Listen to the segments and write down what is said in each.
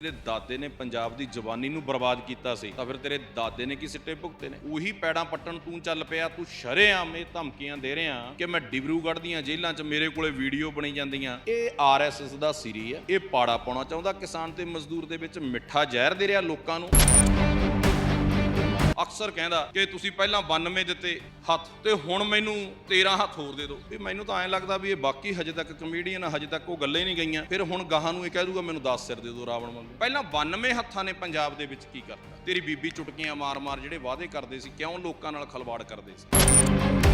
ਤੇਰੇ ਦਾਦੇ ਨੇ ਪੰਜਾਬ ਦੀ ਜਵਾਨੀ ਨੂੰ ਬਰਬਾਦ ਕੀਤਾ ਸੀ, ਤਾਂ ਫਿਰ ਤੇਰੇ ਦਾਦੇ ਨੇ ਕੀ ਸਿੱਟੇ ਭੁਗਤੇ ਨੇ? ਉਹੀ ਪੈੜਾਂ ਪੱਟਣ ਤੂੰ ਚੱਲ ਪਿਆ, ਤੂੰ ਸ਼ਰੇਆਮ ਇਹ ਧਮਕੀਆਂ ਦੇ ਰਿਹਾ ਕਿ ਮੈਂ ਡਿਬਰੂਗੜ੍ਹ ਦੀਆਂ ਜੇਲ੍ਹਾਂ 'ਚ ਮੇਰੇ ਕੋਲੇ ਵੀਡੀਓ ਬਣੀ ਜਾਂਦੀਆਂ। ਇਹ ਆਰਐਸਐਸ ਦਾ ਸਿਰੀ ਹੈ ਇਹ ਪਾੜਾ ਪਾਉਣਾ ਚਾਹੁੰਦਾ ਕਿਸਾਨ ਤੇ ਮਜ਼ਦੂਰ ਦੇ ਵਿੱਚ ਮਿੱਠਾ ਜ਼ਹਿਰ ਦੇ ਰਿਹਾ ਲੋਕਾਂ ਨੂੰ। ਅਕਸਰ ਕਹਿੰਦਾ ਕਿ ਤੁਸੀਂ ਪਹਿਲਾਂ 92 ਦਿੱਤੇ ਹੱਥ ਤੇ ਹੁਣ ਮੈਨੂੰ 13 ਹੱਥ ਹੋਰ ਦੇ ਦਿਓ। ਵੀ ਮੈਨੂੰ ਤਾਂ ਐਂ ਲੱਗਦਾ ਵੀ ਇਹ ਬਾਕੀ ਹਜੇ ਤੱਕ ਕਮੇਡੀਅਨ ਹਜੇ ਤੱਕ ਉਹ ਗੱਲਾਂ ਹੀ ਨਹੀਂ ਗਈਆਂ। ਫਿਰ ਹੁਣ ਗਾਹਾਂ ਨੂੰ ਇਹ ਕਹਿ ਦੂਗਾ, ਮੈਨੂੰ 10 ਸਿਰ ਦੇ ਦਿਓ ਰਾਵਣ ਵਾਂਗੂ ਪਹਿਲਾਂ 92 ਹੱਥਾਂ ਨੇ ਪੰਜਾਬ ਦੇ ਵਿੱਚ ਕੀ ਕਰਤਾ? ਤੇਰੀ ਬੀਬੀ ਚੁਟਕੀਆਂ ਮਾਰ-ਮਾਰ ਜਿਹੜੇ ਵਾਅਦੇ ਕਰਦੇ ਸੀ, ਕਿਉਂ ਲੋਕਾਂ ਨਾਲ ਖਲਵਾੜ ਕਰਦੇ ਸੀ?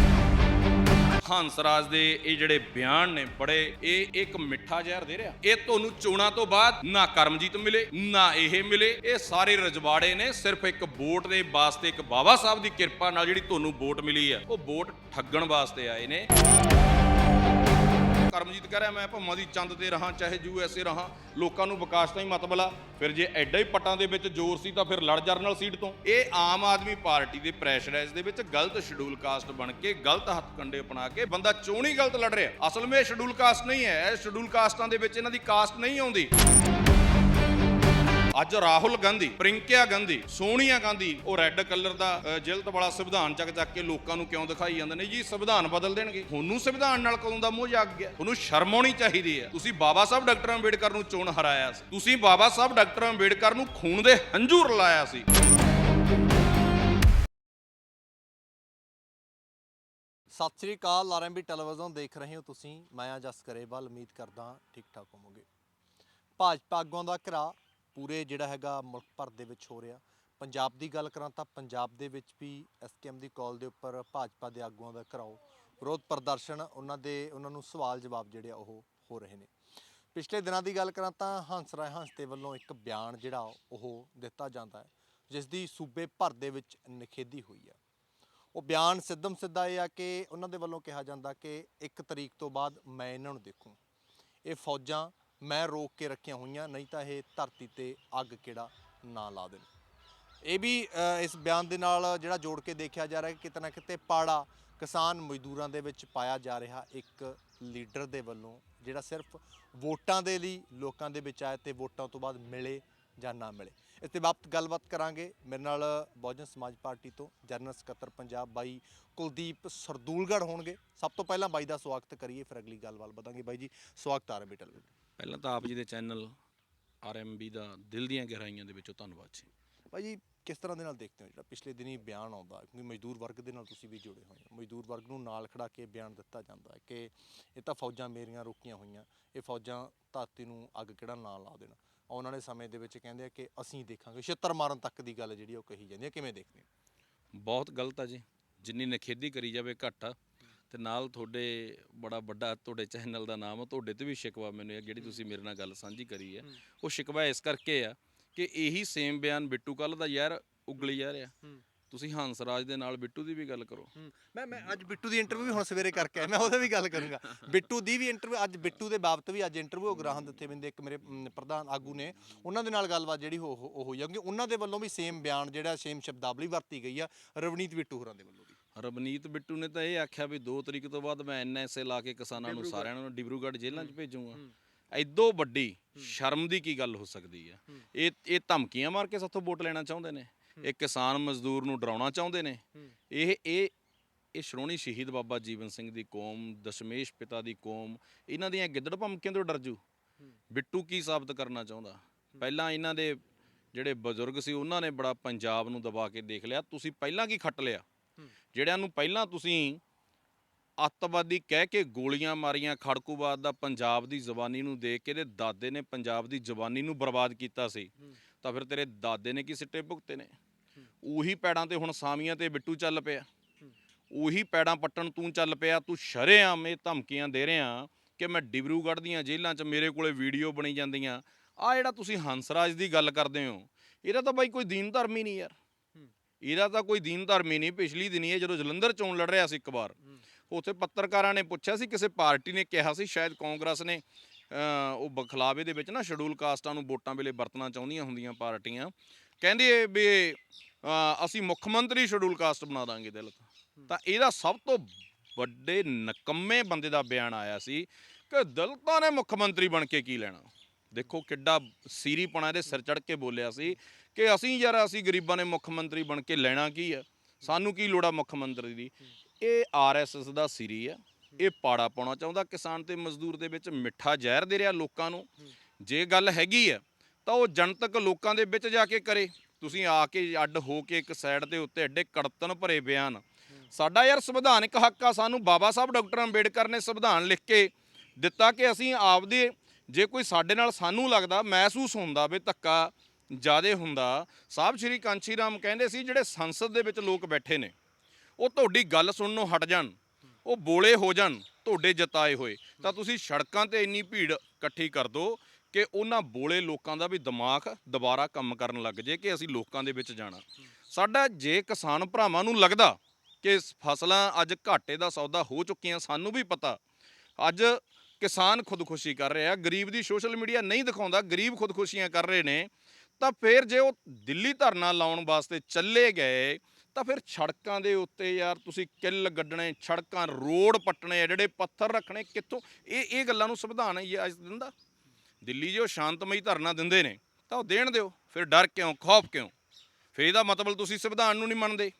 ਹੰਸ ਰਾਜ ਦੇ ਇਹ ਜਿਹੜੇ ਬਿਆਨ ਨੇ ਬੜੇ, ਇਹ ਇੱਕ ਮਿੱਠਾ ਜ਼ਹਿਰ ਦੇ ਰਿਹਾ। ਇਹ ਤੁਹਾਨੂੰ ਚੋਣਾਂ ਤੋਂ ਬਾਅਦ ਨਾ ਕਰਮਜੀਤ ਮਿਲੇ, ਨਾ ਇਹ ਮਿਲੇ। ਇਹ ਸਾਰੇ ਰਜਵਾੜੇ ਨੇ, ਸਿਰਫ ਇੱਕ ਵੋਟ ਦੇ ਵਾਸਤੇ ਇੱਕ ਬਾਬਾ ਸਾਹਿਬ ਦੀ ਕਿਰਪਾ ਨਾਲ ਜਿਹੜੀ ਤੁਹਾਨੂੰ ਵੋਟ ਮਿਲੀ ਹੈ, ਉਹ ਵੋਟ ਠੱਗਣ ਵਾਸਤੇ ਆਏ ਨੇ। ਕਰਮਜੀਤ ਕਹਿ ਰਿਹਾ, ਮੈਂ ਭੰਮਾਂ ਦੀ ਚੰਦ ਤੇ ਰਹਾ, ਚਾਹੇ ਯੂ ਐਸ ਏ ਰਹਾ। ਲੋਕਾਂ ਨੂੰ ਵਿਕਾਸ ਤਾਂ ਹੀ ਮਤਬਲਾ ਫਿਰ ਜੇ ਐਡਾ ਹੀ ਪੱਟਾਂ ਦੇ ਵਿੱਚ ਜ਼ੋਰ ਸੀ, ਤਾਂ ਫਿਰ ਲੜ ਜਰਨਲ ਸੀਟ ਤੋਂ। ਇਹ ਆਮ ਆਦਮੀ ਪਾਰਟੀ ਦੇ ਪ੍ਰੈਸ਼ਰਾਈਜ਼ ਦੇ ਵਿੱਚ ਗਲਤ ਸ਼ਡਿਊਲ ਕਾਸਟ ਬਣ ਕੇ ਗਲਤ ਹੱਥ ਕੰਡੇ ਅਪਣਾ ਕੇ ਬੰਦਾ ਚੋਣੀ ਗਲਤ ਲੜ ਰਿਹਾ। ਅਸਲ ਵਿੱਚ ਸ਼ਡਿਊਲ ਕਾਸਟ ਨਹੀਂ ਹੈ, ਇਹ ਸ਼ਡਿਊਲ ਕਾਸਟਾਂ ਦੇ ਵਿੱਚ ਇਹਨਾਂ ਦੀ ਕਾਸਟ ਨਹੀਂ ਆਉਂਦੀ। ਅੱਜ ਰਾਹੁਲ ਗਾਂਧੀ ਪ੍ਰਿੰਕਿਆ ਗਾਂਧੀ, ਸੋਨੀਆ ਗਾਂਧੀ, ਉਹ ਰੈੱਡ ਕਲਰ ਦਾ ਜਿਲਦ ਵਾਲਾ ਸੰਵਿਧਾਨ ਚੱਕ ਚੱਕ ਕੇ ਲੋਕਾਂ ਨੂੰ ਕਿਉਂ ਦਿਖਾਈ ਜਾਂਦੇ ਨੇ? ਜੀ, ਸੰਵਿਧਾਨ ਬਦਲ ਦੇਣਗੇ। ਤੁਹਾਨੂੰ ਸੰਵਿਧਾਨ ਨਾਲ ਕਦੋਂ ਦਾ ਮੋਹ ਜਾਗ ਗਿਆ? ਤੁਹਾਨੂੰ ਸ਼ਰਮ ਆਉਣੀ ਚਾਹੀਦੀ ਹੈ। ਤੁਸੀਂ ਬਾਬਾ ਸਾਹਿਬ ਡਾਕਟਰ ਅੰਬੇਡਕਰ ਨੂੰ ਚੋਣ ਹਰਾਇਆ ਸੀ। ਤੁਸੀਂ ਬਾਬਾ ਸਾਹਿਬ ਡਾਕਟਰ ਅੰਬੇਡਕਰ ਨੂੰ ਖੂਨ ਦੇ ਹੰਝੂ ਰਲਾਇਆ ਸੀ। ਸਤਿ ਸ੍ਰੀ ਅਕਾਲ ਆਰਐਮਬੀ ਟੈਲੀਵਿਜ਼ਨ ਦੇਖ ਰਹੇ ਹੋ ਤੁਸੀਂ। ਮੈਂ ਆ ਜਸ ਕਰੇਵਾਲ ਉਮੀਦ ਕਰਦਾ ਠੀਕ ਠਾਕ ਹੋਵੋਗੇ। ਭਾਜਪਾ ਆਗੂਆਂ ਦਾ ਘਰਾ ਪੂਰੇ ਜਿਹੜਾ ਹੈਗਾ ਮੁਲਕ ਭਰ ਦੇ ਵਿੱਚ ਹੋ ਰਿਹਾ। ਪੰਜਾਬ ਦੀ ਗੱਲ ਕਰਾਂ ਤਾਂ ਪੰਜਾਬ ਦੇ ਵਿੱਚ ਵੀ ਐਸਕੇਐਮ ਦੀ ਕਾਲ ਦੇ ਉੱਪਰ ਭਾਜਪਾ ਦੇ ਆਗੂਆਂ ਦਾ ਘਰਾਓ, ਵਿਰੋਧ ਪ੍ਰਦਰਸ਼ਨ, ਉਹਨਾਂ ਦੇ, ਉਹਨਾਂ ਨੂੰ ਸਵਾਲ ਜਵਾਬ ਜਿਹੜੇ ਆ ਉਹ ਹੋ ਰਹੇ ਨੇ। ਪਿਛਲੇ ਦਿਨਾਂ ਦੀ ਗੱਲ ਕਰਾਂ ਤਾਂ ਹੰਸ ਰਾਏ ਹੰਸ ਦੇ ਵੱਲੋਂ ਇੱਕ ਬਿਆਨ ਜਿਹੜਾ ਉਹ ਦਿੱਤਾ ਜਾਂਦਾ ਹੈ ਜਿਸ ਦੀ ਸੂਬੇ ਭਰ ਦੇ ਵਿੱਚ ਨਿਖੇਧੀ ਹੋਈ ਹੈ। ਉਹ ਬਿਆਨ ਸਿੱਧਮ ਸਿੱਧਾ ਇਹ ਆ ਕਿ ਉਹਨਾਂ ਦੇ ਵੱਲੋਂ ਕਿਹਾ ਜਾਂਦਾ ਕਿ 1 ਤਰੀਕ ਤੋਂ ਬਾਅਦ ਮੈਂ ਇਹਨਾਂ ਨੂੰ ਦੇਖੂੰ। ਇਹ ਫੌਜਾਂ ਮੈਂ ਰੋਕ ਕੇ ਰੱਖੀਆਂ ਹੋਈਆਂ ਨਹੀਂ ਤਾਂ ਇਹ ਧਰਤੀ ਤੇ ਅੱਗ ਕਿਹੜਾ ਨਾ ਲਾ ਦੇਣ। ਇਹ ਵੀ ਅ, ਇਸ ਬਿਆਨ ਦੇ ਨਾਲ ਜਿਹੜਾ ਜੋੜ ਕੇ ਦੇਖਿਆ ਜਾ ਰਿਹਾ ਕਿ ਕਿਤੇ ਨਾ ਕਿਤੇ ਪਾੜਾ ਕਿਸਾਨ ਮਜ਼ਦੂਰਾਂ ਦੇ ਵਿੱਚ ਪਾਇਆ ਜਾ ਰਿਹਾ ਇੱਕ ਲੀਡਰ ਦੇ ਵੱਲੋਂ ਜਿਹੜਾ ਸਿਰਫ ਵੋਟਾਂ ਦੇ ਲਈ ਲੋਕਾਂ ਦੇ ਵਿੱਚ ਆਇਆ ਤੇ ਵੋਟਾਂ ਤੋਂ ਬਾਅਦ ਮਿਲੇ ਜਾਂ ਨਾ ਮਿਲੇ। ਇਸ ਤੇ ਬਾਬਤ ਗੱਲਬਾਤ ਕਰਾਂਗੇ। ਮੇਰੇ ਨਾਲ ਬਹੁਜਨ ਸਮਾਜ ਪਾਰਟੀ ਤੋਂ ਜਨਰਲ ਸਕੱਤਰ ਪੰਜਾਬ ਬਾਈ ਕੁਲਦੀਪ ਸਰਦੂਲਗੜ੍ਹ ਹੋਣਗੇ। ਸਭ ਤੋਂ ਪਹਿਲਾਂ ਬਾਈ ਦਾ ਸਵਾਗਤ ਕਰੀਏ ਫਿਰ ਅਗਲੀ ਗੱਲਬਾਤ ਵਧਾਂਗੇ। ਬਾਈ ਜੀ ਸਵਾਗਤ ਆ ਰਿਹਾ ਬੇਟਲ ਪਹਿਲਾਂ ਤਾਂ ਆਪ ਜੀ ਦੇ ਚੈਨਲ ਆਰਐਮਬੀ ਦਾ ਦਿਲ ਦੀਆਂ ਗਹਿਰਾਈਆਂ ਦੇ ਵਿੱਚੋਂ ਧੰਨਵਾਦ ਜੀ। ਭਾਈ ਜੀ ਕਿਸ ਤਰ੍ਹਾਂ ਦੇ ਨਾਲ ਦੇਖਦੇ ਹੋ ਜਿਹੜਾ ਪਿਛਲੇ ਦਿਨੀ ਬਿਆਨ ਆਉਂਦਾ? ਕਿਉਂਕਿ ਮਜ਼ਦੂਰ ਵਰਗ ਦੇ ਨਾਲ ਤੁਸੀਂ ਵੀ ਜੁੜੇ ਹੋਏ ਹੋ। ਮਜ਼ਦੂਰ ਵਰਗ ਨੂੰ ਨਾਲ ਖੜਾ ਕੇ ਬਿਆਨ ਦਿੱਤਾ ਜਾਂਦਾ ਹੈ ਕਿ ਇਹ ਤਾਂ ਫੌਜਾਂ ਮੇਰੀਆਂ ਰੋਕੀਆਂ ਹੋਈਆਂ ਇਹ ਫੌਜਾਂ ਧਰਤੀ ਨੂੰ ਅੱਗ ਕਿਹੜਾ ਨਾ ਲਾ ਦੇਣ। ਆਉਣ ਵਾਲੇ ਸਮੇਂ ਦੇ ਵਿੱਚ ਕਹਿੰਦੇ ਆ ਕਿ ਅਸੀਂ ਦੇਖਾਂਗੇ ਛਿੱਤਰ ਮਾਰਨ ਤੱਕ ਦੀ ਗੱਲ ਜਿਹੜੀ ਉਹ ਕਹੀ ਜਾਂਦੀ ਹੈ ਕਿਵੇਂ ਦੇਖਦੇ ਹੋ? ਬਹੁਤ ਗਲਤ ਆ ਜੀ। ਜਿੰਨੀ ਨਖੇਦੀ ਕਰੀ ਜਾਵੇ ਘੱਟ ਆ। ਤੇ ਨਾਲ ਤੁਹਾਡੇ ਬੜਾ ਵੱਡਾ ਤੁਹਾਡੇ ਚੈਨਲ ਦਾ ਨਾਮ ਆ ਤੁਹਾਡੇ ਤੇ ਵੀ ਸ਼ਿਕਵਾ ਮੈਨੂੰ ਇਹ ਜਿਹੜੀ ਤੁਸੀਂ ਮੇਰੇ ਨਾਲ ਗੱਲ ਸਾਂਝੀ ਕਰੀ ਹੈ। ਉਹ ਸ਼ਿਕਵਾ ਇਸ ਕਰਕੇ ਆ ਕਿ ਇਹੀ ਸੇਮ ਬਿਆਨ ਬਿੱਟੂ ਕੱਲ ਦਾ ਯਾਰ ਉਗਲੀ ਜਾ ਰਿਹਾ। ਤੁਸੀਂ ਹੰਸਰਾਜ ਦੇ ਨਾਲ ਬਿੱਟੂ ਦੀ ਵੀ ਗੱਲ ਕਰੋ। ਮੈਂ ਮੈਂ ਅੱਜ ਬਿੱਟੂ ਦੀ ਇੰਟਰਵਿਊ ਵੀ ਹੁਣ ਸਵੇਰੇ ਕਰਕੇ ਆਇਆ ਮੈਂ ਉਹਦੇ ਵੀ ਗੱਲ ਕਰੂੰਗਾ। ਬਿੱਟੂ ਦੀ ਵੀ ਇੰਟਰਵਿਊ ਅੱਜ ਬਿੱਟੂ ਦੇ ਬਾਬਤ ਵੀ ਅੱਜ ਇੰਟਰਵਿਊ ਗ੍ਰਾਹਾਂ ਦਿੱਤੇ ਬੰਦੇ ਇੱਕ ਮੇਰੇ ਪ੍ਰਧਾਨ ਆਗੂ ਨੇ ਉਹਨਾਂ ਦੇ ਨਾਲ ਗੱਲਬਾਤ ਜਿਹੜੀ ਹੋ ਹੋ- ਉਹ ਹੋਈ ਆ ਕਿਉਂਕਿ ਉਹਨਾਂ ਦੇ ਵੱਲੋਂ ਵੀ ਸੇਮ ਬਿਆਨ ਜਿਹੜਾ ਸੇਮ ਸ਼ਬਦਾਵਲੀ ਵਰਤੀ ਗਈ ਆ ਰਵਨੀਤ ਬਿੱਟੂ ਹੋਰਾਂ ਦੇ ਵੱਲੋਂ ਵੀ। ਰਵਨੀਤ ਬਿੱਟੂ ਨੇ ਤਾਂ ਇਹ ਆਖਿਆ ਵੀ 2 ਤਰੀਕ ਤੋਂ ਬਾਅਦ ਮੈਂ ਐਨਐਸਏ ਲਾ ਕੇ ਕਿਸਾਨਾਂ ਨੂੰ ਸਾਰਿਆਂ ਨੂੰ ਡਿਬਰੂਗੜ੍ਹ ਜੇਲ੍ਹਾਂ 'ਚ ਭੇਜੂਗਾ। ਐਦੋਂ ਵੱਡੀ ਸ਼ਰਮ ਦੀ ਕੀ ਗੱਲ ਹੋ ਸਕਦੀ ਹੈ। ਇਹ ਇਹ ਧਮਕੀਆਂ ਮਾਰ ਕੇ ਸਾਥੋਂ ਵੋਟ ਲੈਣਾ ਚਾਹੁੰਦੇ ਨੇ। ਇਹ ਕਿਸਾਨ ਮਜ਼ਦੂਰ ਨੂੰ ਡਰਾਉਣਾ ਚਾਹੁੰਦੇ ਨੇ। ਇਹ ਇਹ ਇਹ ਸ਼੍ਰੋਣੀ ਸ਼ਹੀਦ ਬਾਬਾ ਜੀਵਨ ਸਿੰਘ ਦੀ ਕੌਮ ਦਸ਼ਮੇਸ਼ ਪਿਤਾ ਦੀ ਕੌਮ ਇਹਨਾਂ ਦੀਆਂ ਗਿੱਦੜ ਭਮਕਿਆਂ ਤੋਂ ਡਰ ਜੂ। ਬਿੱਟੂ ਕੀ ਸਾਬਤ ਕਰਨਾ ਚਾਹੁੰਦਾ? ਪਹਿਲਾਂ ਇਹਨਾਂ ਦੇ ਜਿਹੜੇ ਬਜ਼ੁਰਗ ਸੀ ਉਹਨਾਂ ਨੇ ਬੜਾ ਪੰਜਾਬ ਨੂੰ ਦਬਾ ਕੇ ਦੇਖ ਲਿਆ। ਤੁਸੀਂ ਪਹਿਲਾਂ ਕੀ ਖੱਟ ਲਿਆ? ਜਿਹੜਿਆਂ ਨੂੰ ਪਹਿਲਾਂ ਤੁਸੀਂ ਅੱਤਵਾਦੀ ਕਹਿ ਕੇ ਗੋਲੀਆਂ ਮਾਰੀਆਂ ਖੜਕੂਬਾਦ ਦਾ ਪੰਜਾਬ ਦੀ ਜ਼ਬਾਨੀ ਨੂੰ ਦੇਖ ਕੇ ਇਹਦੇ ਦਾਦੇ ਨੇ ਪੰਜਾਬ ਦੀ ਜ਼ਬਾਨੀ ਨੂੰ ਬਰਬਾਦ ਕੀਤਾ ਸੀ, ਤਾਂ ਫਿਰ ਤੇਰੇ ਦਾਦੇ ਨੇ ਕੀ ਸਿੱਟੇ ਭੁਗਤੇ ਨੇ? ਉਹੀ ਪੈੜਾਂ ਤੇ ਹੁਣ ਸਾਮੀਆਂ ਤੇ ਬਿੱਟੂ ਚੱਲ ਪਿਆ। ਉਹੀ ਪੈੜਾਂ ਪੱਟਣ ਤੂੰ ਚੱਲ ਪਿਆ, ਤੂੰ ਸ਼ਰੇਆਮ ਇਹ ਧਮਕੀਆਂ ਦੇ ਰਿਹਾ ਕਿ ਮੈਂ ਡਿਬਰੂਗੜ੍ਹ ਦੀਆਂ ਜੇਲ੍ਹਾਂ 'ਚ ਮੇਰੇ ਕੋਲੇ ਵੀਡੀਓ ਬਣੀ ਜਾਂਦੀਆਂ। ਆ ਜਿਹੜਾ ਤੁਸੀਂ ਹੰਸਰਾਜ ਦੀ ਗੱਲ ਕਰਦੇ ਹੋ, ਇਹਦਾ ਤਾਂ ਬਾਈ ਕੋਈ ਦੀਨ ਧਰਮ ਹੀ ਨਹੀਂ ਯਾਰ। ਇਹਦਾ ਤਾਂ ਕੋਈ ਦੀਨ ਧਰਮ ਹੀ ਨਹੀਂ ਪਿਛਲੀ ਦਿਨੀ ਇਹ ਜਦੋਂ ਜਲੰਧਰ ਚੋਣ ਲੜ ਰਿਹਾ ਸੀ ਇੱਕ ਵਾਰ ਉੱਥੇ ਪੱਤਰਕਾਰਾਂ ਨੇ ਪੁੱਛਿਆ ਸੀ ਕਿਸੇ ਪਾਰਟੀ ਨੇ ਕਿਹਾ ਸੀ ਸ਼ਾਇਦ ਕਾਂਗਰਸ ਨੇ ਉਹ ਬਖਲਾਵੇ ਦੇ ਵਿੱਚ ਨਾ ਸ਼ਡਿਊਲ ਕਾਸਟਾਂ ਨੂੰ ਵੋਟਾਂ ਵੇਲੇ ਵਰਤਣਾ ਚਾਹੁੰਦੀਆਂ ਹੁੰਦੀਆਂ ਪਾਰਟੀਆਂ ਕਹਿੰਦੇ ਵੀ ਅਸੀਂ ਮੁੱਖ ਮੰਤਰੀ ਸ਼ਡਿਊਲ ਕਾਸਟ ਬਣਾ ਦਾਂਗੇ ਦਿਲ ਤਾਂ। ਇਹਦਾ ਸਭ ਤੋਂ ਵੱਡੇ ਨਕੰਮੇ ਬੰਦੇ ਦਾ ਬਿਆਨ ਆਇਆ ਸੀ ਕਿ ਦਲਿਤਾਂ ਨੇ ਮੁੱਖ ਮੰਤਰੀ ਬਣ ਕੇ ਕੀ ਲੈਣਾ। ਦੇਖੋ ਕਿੱਡਾ ਸੀਰੀਪਣਾ ਇਹਦੇ ਸਿਰ ਚੜ ਕੇ ਬੋਲਿਆ ਸੀ ਕਿ ਅਸੀਂ ਯਾਰ ਅਸੀਂ ਗਰੀਬਾਂ ਨੇ ਮੁੱਖ ਮੰਤਰੀ ਬਣ ਕੇ ਲੈਣਾ ਕੀ ਆ? ਸਾਨੂੰ ਕੀ ਲੋੜ ਆ ਮੁੱਖ ਮੰਤਰੀ ਦੀ? ਇਹ ਆਰਐਸਐਸ ਦਾ ਸਿਰੀ ਆ। ਇਹ ਪਾੜਾ ਪਾਉਣਾ ਚਾਹੁੰਦਾ। ਕਿਸਾਨ ਤੇ ਮਜ਼ਦੂਰ ਦੇ ਵਿੱਚ ਮਿੱਠਾ ਜ਼ਹਿਰ ਦੇ ਰਿਹਾ ਲੋਕਾਂ ਨੂੰ। ਜੇ ਗੱਲ ਹੈਗੀ ਆ, ਤਾਂ ਉਹ ਜਨਤਕ ਲੋਕਾਂ ਦੇ ਵਿੱਚ ਜਾ ਕੇ ਕਰੇ। ਤੁਸੀਂ ਆ ਕੇ ਅੱਡ ਹੋ ਕੇ ਇੱਕ ਸਾਈਡ ਦੇ ਉੱਤੇ ਐਡੇ ਕੜਤਨ ਭਰੇ ਬਿਆਨ। ਸਾਡਾ ਯਾਰ ਸੰਵਿਧਾਨਿਕ ਹੱਕ ਆ। ਸਾਨੂੰ ਬਾਬਾ ਸਾਹਿਬ, ਡਾਕਟਰ ਅੰਬੇਡਕਰ ਨੇ ਸੰਵਿਧਾਨ ਲਿਖ ਕੇ ਦਿੱਤਾ ਕਿ ਅਸੀਂ ਆਪਦੇ, ਜੇ ਕੋਈ ਸਾਡੇ ਨਾਲ ਸਾਨੂੰ ਲੱਗਦਾ, ਮਹਿਸੂਸ ਹੁੰਦਾ ਵੀ ਧੱਕਾ ਜਿਆਦੇ ਹੁੰਦਾ, ਸਾਹਿਬ ਸ਼੍ਰੀ ਕਾਂਚੀ ਰਾਮ ਕਹਿੰਦੇ ਸੀ, ਜਿਹੜੇ ਸੰਸਦ ਦੇ ਵਿੱਚ ਲੋਕ ਬੈਠੇ ਨੇ, ਉਹ ਤੁਹਾਡੀ ਗੱਲ ਸੁਣਨ ਨੂੰ ਹਟ ਜਾਣ, ਉਹ ਬੋਲੇ ਹੋ ਜਾਣ, ਤੁਹਾਡੇ ਜਤਾਏ ਹੋਏ। ਤਾਂ ਤੁਸੀਂ ਸੜਕਾਂ ਤੇ ਇੰਨੀ ਭੀੜ ਇਕੱਠੀ ਕਰ ਦਿਓ ਕਿ ਉਹਨਾਂ ਬੋਲੇ ਲੋਕਾਂ ਦਾ ਵੀ ਦਿਮਾਗ ਦੁਬਾਰਾ ਕੰਮ ਕਰਨ ਲੱਗ ਜੇ ਕਿ ਅਸੀਂ ਲੋਕਾਂ ਦੇ ਵਿੱਚ ਜਾਣਾ। ਸਾਡਾ ਜੇ ਕਿਸਾਨ ਭਰਾਵਾਂ ਨੂੰ ਲੱਗਦਾ ਕਿ ਫਸਲਾਂ ਅੱਜ ਘਾਟੇ ਦਾ ਸੌਦਾ ਹੋ ਚੁੱਕੀਆਂ, ਸਾਨੂੰ ਵੀ ਪਤਾ, ਅੱਜ ਕਿਸਾਨ ਖੁਦਕੁਸ਼ੀ ਕਰ ਰਿਹਾ, ਗਰੀਬ ਦੀ ਸੋਸ਼ਲ ਮੀਡੀਆ ਨਹੀਂ ਦਿਖਾਉਂਦਾ, ਗਰੀਬ ਖੁਦਕੁਸ਼ੀਆਂ ਕਰ ਰਹੇ ਨੇ ਤਾਂ ਫਿਰ ਜੇ ਉਹ ਦਿੱਲੀ ਧਰਨਾ ਲਾਉਣ ਵਾਸਤੇ ਚੱਲੇ ਗਏ, ਤਾਂ ਫਿਰ ਸੜਕਾਂ ਦੇ ਉੱਤੇ ਯਾਰ ਤੁਸੀਂ ਕਿੱਲ ਗੱਡਣੇ ਸੜਕਾਂ ਰੋਡ ਪੱਟਣੇ ਜਿਹੜੇ ਪੱਥਰ ਰੱਖਣੇ, ਕਿੱਥੋਂ? ਇਹ ਇਹ ਗੱਲਾਂ ਨੂੰ ਸੰਵਿਧਾਨ ਹੀ ਅੱਜ ਦਿੰਦਾ ਦਿੱਲੀ ਜੇ ਉਹ ਸ਼ਾਂਤਮਈ ਧਰਨਾ ਦਿੰਦੇ ਨੇ, ਤਾਂ ਉਹ ਦੇਣ ਦਿਓ। ਫਿਰ ਡਰ ਕਿਉਂ? ਖੌਫ ਕਿਉਂ? ਫਿਰ ਇਹਦਾ ਮਤਲਬ ਤੁਸੀਂ ਸੰਵਿਧਾਨ ਨੂੰ ਨਹੀਂ ਮੰਨਦੇ।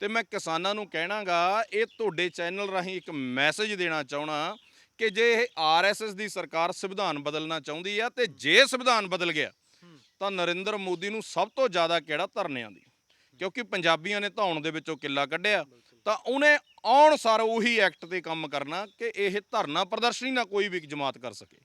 ਤੇ ਮੈਂ ਕਿਸਾਨਾਂ ਨੂੰ ਕਹਿਣਾਗਾ, ਇਹ ਤੁਹਾਡੇ ਚੈਨਲ ਰਾਹੀਂ ਇੱਕ ਮੈਸੇਜ ਦੇਣਾ ਚਾਹਣਾ ਕਿ ਜੇ ਇਹ ਆਰਐਸਐਸ ਦੀ ਸਰਕਾਰ ਸੰਵਿਧਾਨ ਬਦਲਣਾ ਚਾਹੁੰਦੀ ਆ, ਤੇ ਜੇ ਸੰਵਿਧਾਨ ਬਦਲ ਗਿਆ ਤਾਂ ਨਰਿੰਦਰ ਮੋਦੀ ਨੂੰ ਸਭ ਤੋਂ ਜ਼ਿਆਦਾ ਕਿਹੜਾ ਧਰਨਿਆਂ ਦੀ? ਕਿਉਂਕਿ ਪੰਜਾਬੀਆਂ ਨੇ ਧੌਣ ਦੇ ਵਿੱਚੋਂ ਕਿੱਲਾ ਕੱਢਿਆ। ਤਾਂ ਉਹਨੇ ਆਉਣ ਸਾਰ ਉਹੀ ਐਕਟ ਤੇ ਕੰਮ ਕਰਨਾ ਕਿ ਇਹ ਧਰਨਾ ਪ੍ਰਦਰਸ਼ਨੀ ਨਾ ਕੋਈ ਵੀ ਜਮਾਤ ਕਰ ਸਕੇ।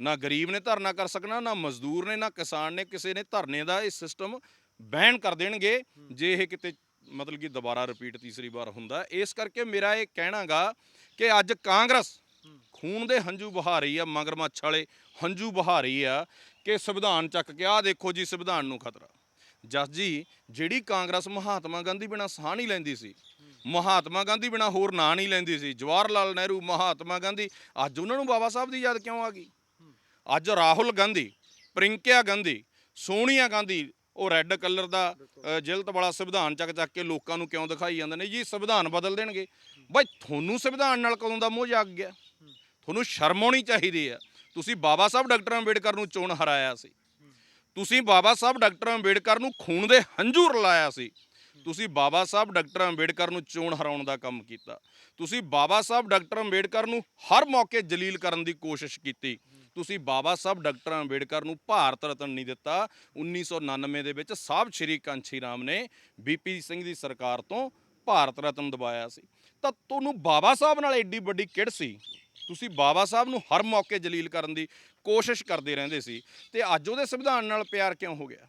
ਨਾ ਗਰੀਬ ਨੇ ਧਰਨਾ ਕਰ ਸਕਣਾ, ਨਾ ਮਜ਼ਦੂਰ ਨੇ, ਨਾ ਕਿਸਾਨ ਨੇ ਕਿਸੇ ਨੇ ਧਰਨੇ ਦਾ ਇਹ ਸਿਸਟਮ ਬੈਨ ਕਰ ਦੇਣਗੇ। ਜੇ ਇਹ ਕਿਤੇ ਮਤਲਬ ਕਿ ਦੁਬਾਰਾ ਰਿਪੀਟ ਤੀਸਰੀ ਵਾਰ ਹੁੰਦਾ, ਇਸ ਕਰਕੇ ਮੇਰਾ ਇਹ ਕਹਿਣਾਗਾ ਕਿ ਅੱਜ ਕਾਂਗਰਸ ਖੂਨ ਦੇ ਹੰਝੂ ਬਹਾ ਰਹੀ ਆ, ਮਗਰਮੱਛ ਵਾਲੇ ਹੰਝੂ ਬਹਾ ਰਹੀ ਆ ਕਿ ਸੰਵਿਧਾਨ ਚੱਕ ਕੇ ਆ ਦੇਖੋ ਜੀ ਸੰਵਿਧਾਨ ਨੂੰ ਖਤਰਾ। ਜਸ ਜੀ, ਜਿਹੜੀ ਕਾਂਗਰਸ ਮਹਾਤਮਾ ਗਾਂਧੀ ਬਿਨਾ ਸਾਹ ਨਹੀਂ ਲੈਂਦੀ ਸੀ, ਮਹਾਤਮਾ ਗਾਂਧੀ ਬਿਨਾ ਹੋਰ ਨਾਂ ਨਹੀਂ ਲੈਂਦੀ ਸੀ, ਜਵਾਹਰ ਲਾਲ ਨਹਿਰੂ, ਮਹਾਤਮਾ ਗਾਂਧੀ, ਅੱਜ ਉਹਨਾਂ ਨੂੰ ਬਾਬਾ ਸਾਹਿਬ ਦੀ ਯਾਦ ਕਿਉਂ ਆ ਗਈ? ਅੱਜ ਰਾਹੁਲ ਗਾਂਧੀ, ਪ੍ਰਿੰਕਿਆ ਗਾਂਧੀ, ਸੋਨੀਆ ਗਾਂਧੀ, ਉਹ ਰੈੱਡ ਕਲਰ ਦਾ ਜਿਲਤ ਵਾਲਾ ਸੰਵਿਧਾਨ ਚੱਕ ਚੱਕ ਕੇ ਲੋਕਾਂ ਨੂੰ ਕਿਉਂ ਦਿਖਾਈ ਜਾਂਦੇ ਨੇ? ਜੀ, ਸੰਵਿਧਾਨ ਬਦਲ ਦੇਣਗੇ। ਬਾਈ, ਤੁਹਾਨੂੰ ਸੰਵਿਧਾਨ ਨਾਲ ਕਦੋਂ ਦਾ ਮੋਹ ਜਾਗ ਗਿਆ? ਤੁਹਾਨੂੰ ਸ਼ਰਮ ਆਉਣੀ ਚਾਹੀਦੀ ਆ। ਤੁਸੀਂ ਬਾਬਾ ਸਾਹਿਬ ਡਾਕਟਰ ਅੰਬੇਡਕਰ ਨੂੰ ਚੋਣ ਹਰਾਇਆ ਸੀ। ਤੁਸੀਂ ਬਾਬਾ ਸਾਹਿਬ ਡਾਕਟਰ ਅੰਬੇਡਕਰ ਨੂੰ ਖੂਨ ਦੇ ਹੰਝੂ ਰਲਾਇਆ ਸੀ। ਤੁਸੀਂ ਬਾਬਾ ਸਾਹਿਬ ਡਾਕਟਰ ਅੰਬੇਡਕਰ ਨੂੰ ਚੋਣ ਹਰਾਉਣ ਦਾ ਕੰਮ ਕੀਤਾ। ਤੁਸੀਂ ਬਾਬਾ ਸਾਹਿਬ ਡਾਕਟਰ ਅੰਬੇਡਕਰ ਨੂੰ ਹਰ ਮੌਕੇ ਜਲੀਲ ਕਰਨ ਦੀ ਕੋਸ਼ਿਸ਼ ਕੀਤੀ। ਤੁਸੀਂ ਬਾਬਾ ਸਾਹਿਬ ਡਾਕਟਰ ਅੰਬੇਡਕਰ ਨੂੰ ਭਾਰਤ ਰਤਨ ਨਹੀਂ ਦਿੱਤਾ। 1999 ਦੇ ਵਿੱਚ ਸਾਹਿਬ ਸ਼੍ਰੀ ਕਾਂਛੀ ਰਾਮ ਨੇ ਬੀਪੀ ਸਿੰਘ ਦੀ ਸਰਕਾਰ ਤੋਂ ਭਾਰਤ ਰਤਨ ਦਵਾਇਆ ਸੀ। ਤਾਂ ਤੁਹਾਨੂੰ ਬਾਬਾ ਸਾਹਿਬ ਨਾਲ ਐਡੀ ਵੱਡੀ ਕਿੜ ਸੀ। ਤੁਸੀਂ ਬਾਬਾ ਸਾਹਿਬ ਨੂੰ ਹਰ ਮੌਕੇ ਜਲੀਲ ਕਰਨ ਦੀ ਕੋਸ਼ਿਸ਼ ਕਰਦੇ ਰਹਿੰਦੇ ਸੀ ਤੇ ਅੱਜ ਉਹਦੇ ਸੰਵਿਧਾਨ ਨਾਲ ਪਿਆਰ ਕਿਉਂ ਹੋ ਗਿਆ?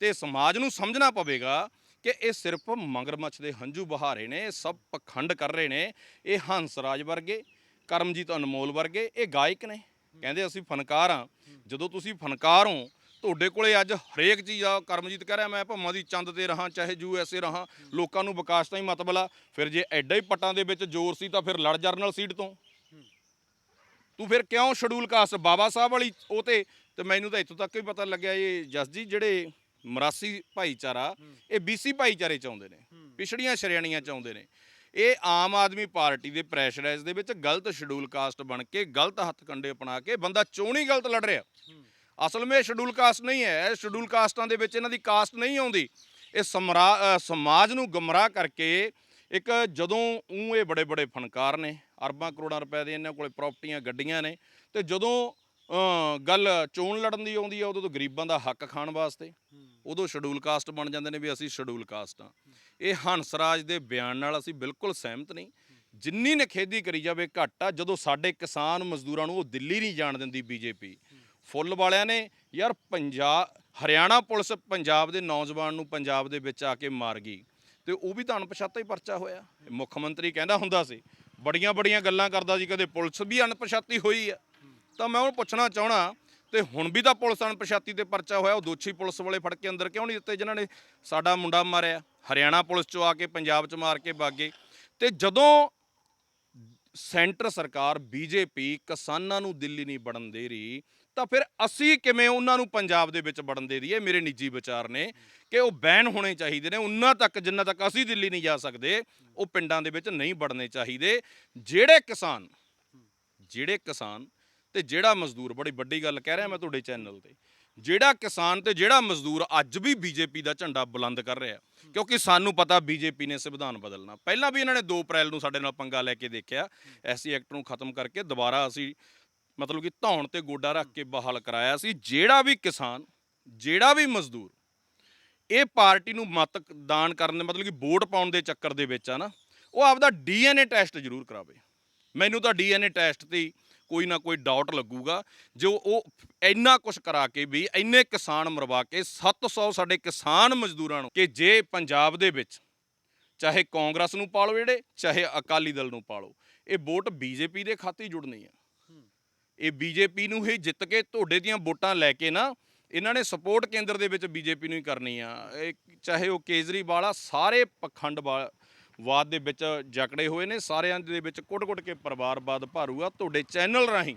ਤੇ ਸਮਾਜ ਨੂੰ ਸਮਝਣਾ ਪਵੇਗਾ ਕਿ ਇਹ ਸਿਰਫ ਮਗਰਮੱਛ ਦੇ ਹੰਝੂ ਬਹਾਰੇ ਨੇ ਸਭ ਪਖੰਡ ਕਰ ਰਹੇ ਨੇ, ਇਹ ਹੰਸ ਰਾਜ ਵਰਗੇ, ਕਰਮਜੀਤ ਅਨਮੋਲ ਵਰਗੇ, ਇਹ ਗਾਇਕ ਨੇ। ਕਹਿੰਦੇ ਅਸੀਂ ਫਨਕਾਰ ਆ ਜਦੋਂ ਤੁਸੀਂ ਫਨਕਾਰ ਹੋ ਤੁਹਾਡੇ ਕੋਲੇ ਅੱਜ ਹਰੇਕ ਚੀਜ਼ ਆ, ਕਰਮਜੀਤ ਕਹਿ ਰਿਹਾ, ਮੈਂ ਭੰਮਾਂ ਦੀ ਚੰਦ ਤੇ ਰਹਾ, ਚਾਹੇ ਯੂ ਐਸ ਏ ਰਹਾ। ਲੋਕਾਂ ਨੂੰ ਵਿਕਾਸ ਤਾਂ ਹੀ ਮਤਬਲਾ ਫਿਰ ਜੇ ਐਡਾ ਹੀ ਪੱਟਾਂ ਦੇ ਵਿੱਚ ਜ਼ੋਰ ਸੀ, ਤਾਂ ਫਿਰ ਲੜ ਜਰਨਲ ਸੀਟ ਤੋਂ। ਤੂੰ ਫਿਰ ਕਿਉਂ ਸ਼ਡਿਊਲ ਕਾਸਟ ਬਾਬਾ ਸਾਹਿਬ ਵਾਲੀ ਉਹ ਤੇ? ਤੇ ਮੈਨੂੰ ਤਾਂ ਇੱਥੋਂ ਤੱਕ ਵੀ ਪਤਾ ਲੱਗਿਆ, ਇਹ ਜਸ ਜੀ ਜਿਹੜੇ ਮਰਾਸੀ ਭਾਈਚਾਰਾ, ਇਹ ਬੀਸੀ ਭਾਈਚਾਰੇ ਚ ਆਉਂਦੇ ਨੇ, ਪਿਛੜੀਆਂ ਸ਼੍ਰੇਣੀਆਂ ਚ ਆਉਂਦੇ ਨੇ। ਇਹ ਆਮ ਆਦਮੀ ਪਾਰਟੀ ਦੇ ਪ੍ਰੈਸ਼ਰਾਈਜ਼ ਦੇ ਵਿੱਚ ਗਲਤ ਸ਼ਡਿਊਲ ਕਾਸਟ ਬਣ ਕੇ, ਗਲਤ ਹੱਥ ਕੰਡੇ ਅਪਣਾ ਕੇ ਬੰਦਾ ਚੋਣੀ ਗਲਤ ਲੜ ਰਿਹਾ। ਅਸਲ ਵਿੱਚ ਸ਼ਡਿਊਲ ਕਾਸਟ ਨਹੀਂ ਹੈ ਸ਼ਡਿਊਲ ਕਾਸਟਾਂ ਦੇ ਵਿੱਚ ਇਹਨਾਂ ਦੀ ਕਾਸਟ ਨਹੀਂ ਆਉਂਦੀ। ਇਹ ਸਮਰਾ ਸਮਾਜ ਨੂੰ ਗਮਰਾਹ ਕਰਕੇ ਇੱਕ ਜਦੋਂ ਉਹ ਇਹ ਬੜੇ ਬੜੇ ਫਨਕਾਰ ਨੇ, ਅਰਬਾਂ ਕਰੋੜਾਂ ਰੁਪਏ ਦੇ ਇਹਨਾਂ ਕੋਲੇ ਪ੍ਰਾਪਰਟੀਆਂ ਗੱਡੀਆਂ ਨੇ, ਤੇ ਜਦੋਂ ਗੱਲ ਚੋਣ ਲੜਨ ਦੀ ਆਉਂਦੀ ਆ, ਉਦੋਂ ਤੋਂ ਗਰੀਬਾਂ ਦਾ ਹੱਕ ਖਾਣ ਵਾਸਤੇ। ਉਦੋਂ ਸ਼ਡਿਊਲ ਕਾਸਟ ਬਣ ਜਾਂਦੇ ਨੇ ਵੀ ਅਸੀਂ ਸ਼ਡਿਊਲ ਕਾਸਟ ਆ। ਇਹ ਹੰਸਰਾਜ ਦੇ ਬਿਆਨ ਨਾਲ ਅਸੀਂ ਬਿਲਕੁਲ ਸਹਿਮਤ ਨਹੀਂ। ਜਿੰਨੀ ਨਖੇਦੀ ਕਰੀ ਜਾਵੇ ਘੱਟ ਆ, ਜਦੋਂ ਸਾਡੇ ਕਿਸਾਨ ਮਜ਼ਦੂਰਾਂ ਨੂੰ ਉਹ ਦਿੱਲੀ ਨਹੀਂ ਜਾਣ ਦਿੰਦੀ ਬੀਜੇਪੀ ਫੁੱਲ ਵਾਲਿਆਂ ਨੇ। ਯਾਰ ਪੰਜਾਬ ਹਰਿਆਣਾ ਪੁਲਿਸ ਪੰਜਾਬ ਦੇ ਨੌਜਵਾਨ ਨੂੰ ਪੰਜਾਬ ਦੇ ਵਿੱਚ ਆ ਕੇ ਮਾਰ ਗਈ। ਤੇ ਉਹ ਵੀ ਤਾਂ ਅਣਪਛਾਤਾ ਹੀ ਪਰਚਾ ਹੋਇਆ। ਮੁੱਖ ਮੰਤਰੀ ਕਹਿੰਦਾ ਹੁੰਦਾ ਸੀ, ਬੜੀਆਂ ਬੜੀਆਂ ਗੱਲਾਂ ਕਰਦਾ ਸੀ, ਕਦੇ ਪੁਲਿਸ ਵੀ ਅਣਪਛਾਤੀ ਹੋਈ ਆ। ਤਾਂ ਮੈਂ ਉਹਨੂੰ ਪੁੱਛਣਾ ਚਾਹਣਾ ਤੇ ਹੁਣ ਵੀ ਤਾਂ ਪੁਲਿਸ ਅਣਪਛਾਤੀ ਤੇ ਪਰਚਾ ਹੋਇਆ, ਉਹ ਦੋਸ਼ੀ ਪੁਲਿਸ ਵਾਲੇ ਫੜ ਕੇ ਅੰਦਰ ਕਿਉਂ ਨਹੀਂ ਦਿੱਤੇ ਜਿਨ੍ਹਾਂ ਨੇ ਸਾਡਾ ਮੁੰਡਾ ਮਾਰਿਆ? ਹਰਿਆਣਾ ਪੁਲਿਸ ਚੋਂ ਆ ਕੇ, ਪੰਜਾਬ ਚ ਮਾਰ ਕੇ ਬਾਗੇ ਤੇ ਜਦੋਂ ਸੈਂਟਰ ਸਰਕਾਰ, ਬੀਜੇਪੀ ਕਿਸਾਨਾਂ ਨੂੰ ਦਿੱਲੀ ਨਹੀਂ ਵੜਨ ਦੇ ਰਹੀ ਤਾਂ ਫਿਰ ਅਸੀਂ ਕਿਵੇਂ ਉਹਨਾਂ ਨੂੰ ਪੰਜਾਬ ਦੇ ਵਿੱਚ ਵੜਨ ਦੇ ਦਈਏ? ਮੇਰੇ ਨਿੱਜੀ ਵਿਚਾਰ ਨੇ ਕਿ ਉਹ ਬੈਨ ਹੋਣੇ ਚਾਹੀਦੇ ਨੇ। ਉਹਨਾਂ ਤੱਕ, ਜਿੰਨਾ ਤੱਕ ਅਸੀਂ ਦਿੱਲੀ ਨਹੀਂ ਜਾ ਸਕਦੇ, ਉਹ ਪਿੰਡਾਂ ਦੇ ਵਿੱਚ ਨਹੀਂ ਵੜਨੇ ਚਾਹੀਦੇ। ਜਿਹੜੇ ਕਿਸਾਨ ਜਿਹੜੇ ਕਿਸਾਨ ਤੇ ਜਿਹੜਾ ਮਜ਼ਦੂਰ, ਬੜੀ ਵੱਡੀ ਗੱਲ ਕਹਿ ਰਿਹਾ ਮੈਂ ਤੁਹਾਡੇ ਚੈਨਲ ਤੇ, ਜਿਹੜਾ ਕਿਸਾਨ ਤੇ ਜਿਹੜਾ ਮਜ਼ਦੂਰ ਅੱਜ ਵੀ ਬੀਜੇਪੀ ਦਾ ਝੰਡਾ ਬੁਲੰਦ ਕਰ ਰਿਹਾ, ਕਿਉਂਕਿ ਸਾਨੂੰ ਪਤਾ ਬੀਜੇਪੀ ਨੇ ਸੰਵਿਧਾਨ ਬਦਲਣਾ। ਪਹਿਲਾਂ ਵੀ ਇਹਨਾਂ ਨੇ 2 ਅਪ੍ਰੈਲ ਨੂੰ ਸਾਡੇ ਨਾਲ ਪੰਗਾ ਲੈ ਕੇ ਦੇਖਿਆ। ਐਸੀ ਐਕਟ ਨੂੰ ਖਤਮ ਕਰਕੇ ਦੁਬਾਰਾ ਅਸੀਂ ਮਤਲਬ ਕਿ ਧੌਣ ਤੇ ਗੋਡਾ ਰੱਖ ਕੇ ਬਹਾਲ ਕਰਾਇਆ ਸੀ, ਜਿਹੜਾ ਵੀ ਕਿਸਾਨ, ਜਿਹੜਾ ਵੀ ਮਜ਼ਦੂਰ ਇਹ ਪਾਰਟੀ ਨੂੰ ਮਤ ਦਾਨ ਕਰਨ ਦੇ ਮਤਲਬ ਕਿ ਵੋਟ ਪਾਉਣ ਦੇ ਚੱਕਰ ਦੇ ਵਿੱਚ ਆ ਨਾ, ਉਹ ਆਪਦਾ ਡੀਐਨਏ ਟੈਸਟ ਜ਼ਰੂਰ ਕਰਾਵੇ। ਮੈਨੂੰ ਤਾਂ ਡੀਐਨਏ ਟੈਸਟ ਤੇ ਹੀ ਕੋਈ ਨਾ ਕੋਈ ਡਾਊਟ ਲੱਗੂਗਾ, ਜੋ ਉਹ ਇੰਨਾ ਕੁਝ ਕਰਾ ਕੇ ਵੀ ਇੰਨੇ ਕਿਸਾਨ ਮਰਵਾ ਕੇ 700 ਸਾਡੇ ਕਿਸਾਨ ਮਜ਼ਦੂਰਾਂ ਨੂੰ ਕਿ ਜੇ ਪੰਜਾਬ ਦੇ ਵਿੱਚ ਚਾਹੇ ਕਾਂਗਰਸ ਨੂੰ ਪਾਲੋ ਜਿਹੜੇ, ਚਾਹੇ ਅਕਾਲੀ ਦਲ ਨੂੰ ਪਾਲੋ, ਇਹ ਵੋਟ ਬੀਜੇਪੀ ਦੇ ਖਾਤੇ ਜੁੜਨੀ ਆ। ਇਹ ਬੀਜੇਪੀ ਨੂੰ ਹੀ ਜਿੱਤ ਕੇ ਤੁਹਾਡੇ ਦੀਆਂ ਵੋਟਾਂ ਲੈ ਕੇ ਨਾ, ਇਹਨਾਂ ਨੇ ਸਪੋਰਟ ਕੇਂਦਰ ਦੇ ਵਿੱਚ ਬੀਜੇਪੀ ਨੂੰ ਹੀ ਕਰਨੀ ਆ। ਇਹ ਚਾਹੇ ਉਹ ਕੇਜਰੀਵਾਲ ਆ, ਸਾਰੇ ਪਖੰਡ ਵਾਦ ਦੇ ਵਿੱਚ ਜਕੜੇ ਹੋਏ ਨੇ, ਸਾਰਿਆਂ ਦੇ ਵਿੱਚ ਕੁੱਟ-ਕੁੱਟ ਕੇ ਪਰਿਵਾਰਵਾਦ ਭਾਰੂ ਆ। ਤੁਹਾਡੇ ਚੈਨਲ ਰਾਹੀਂ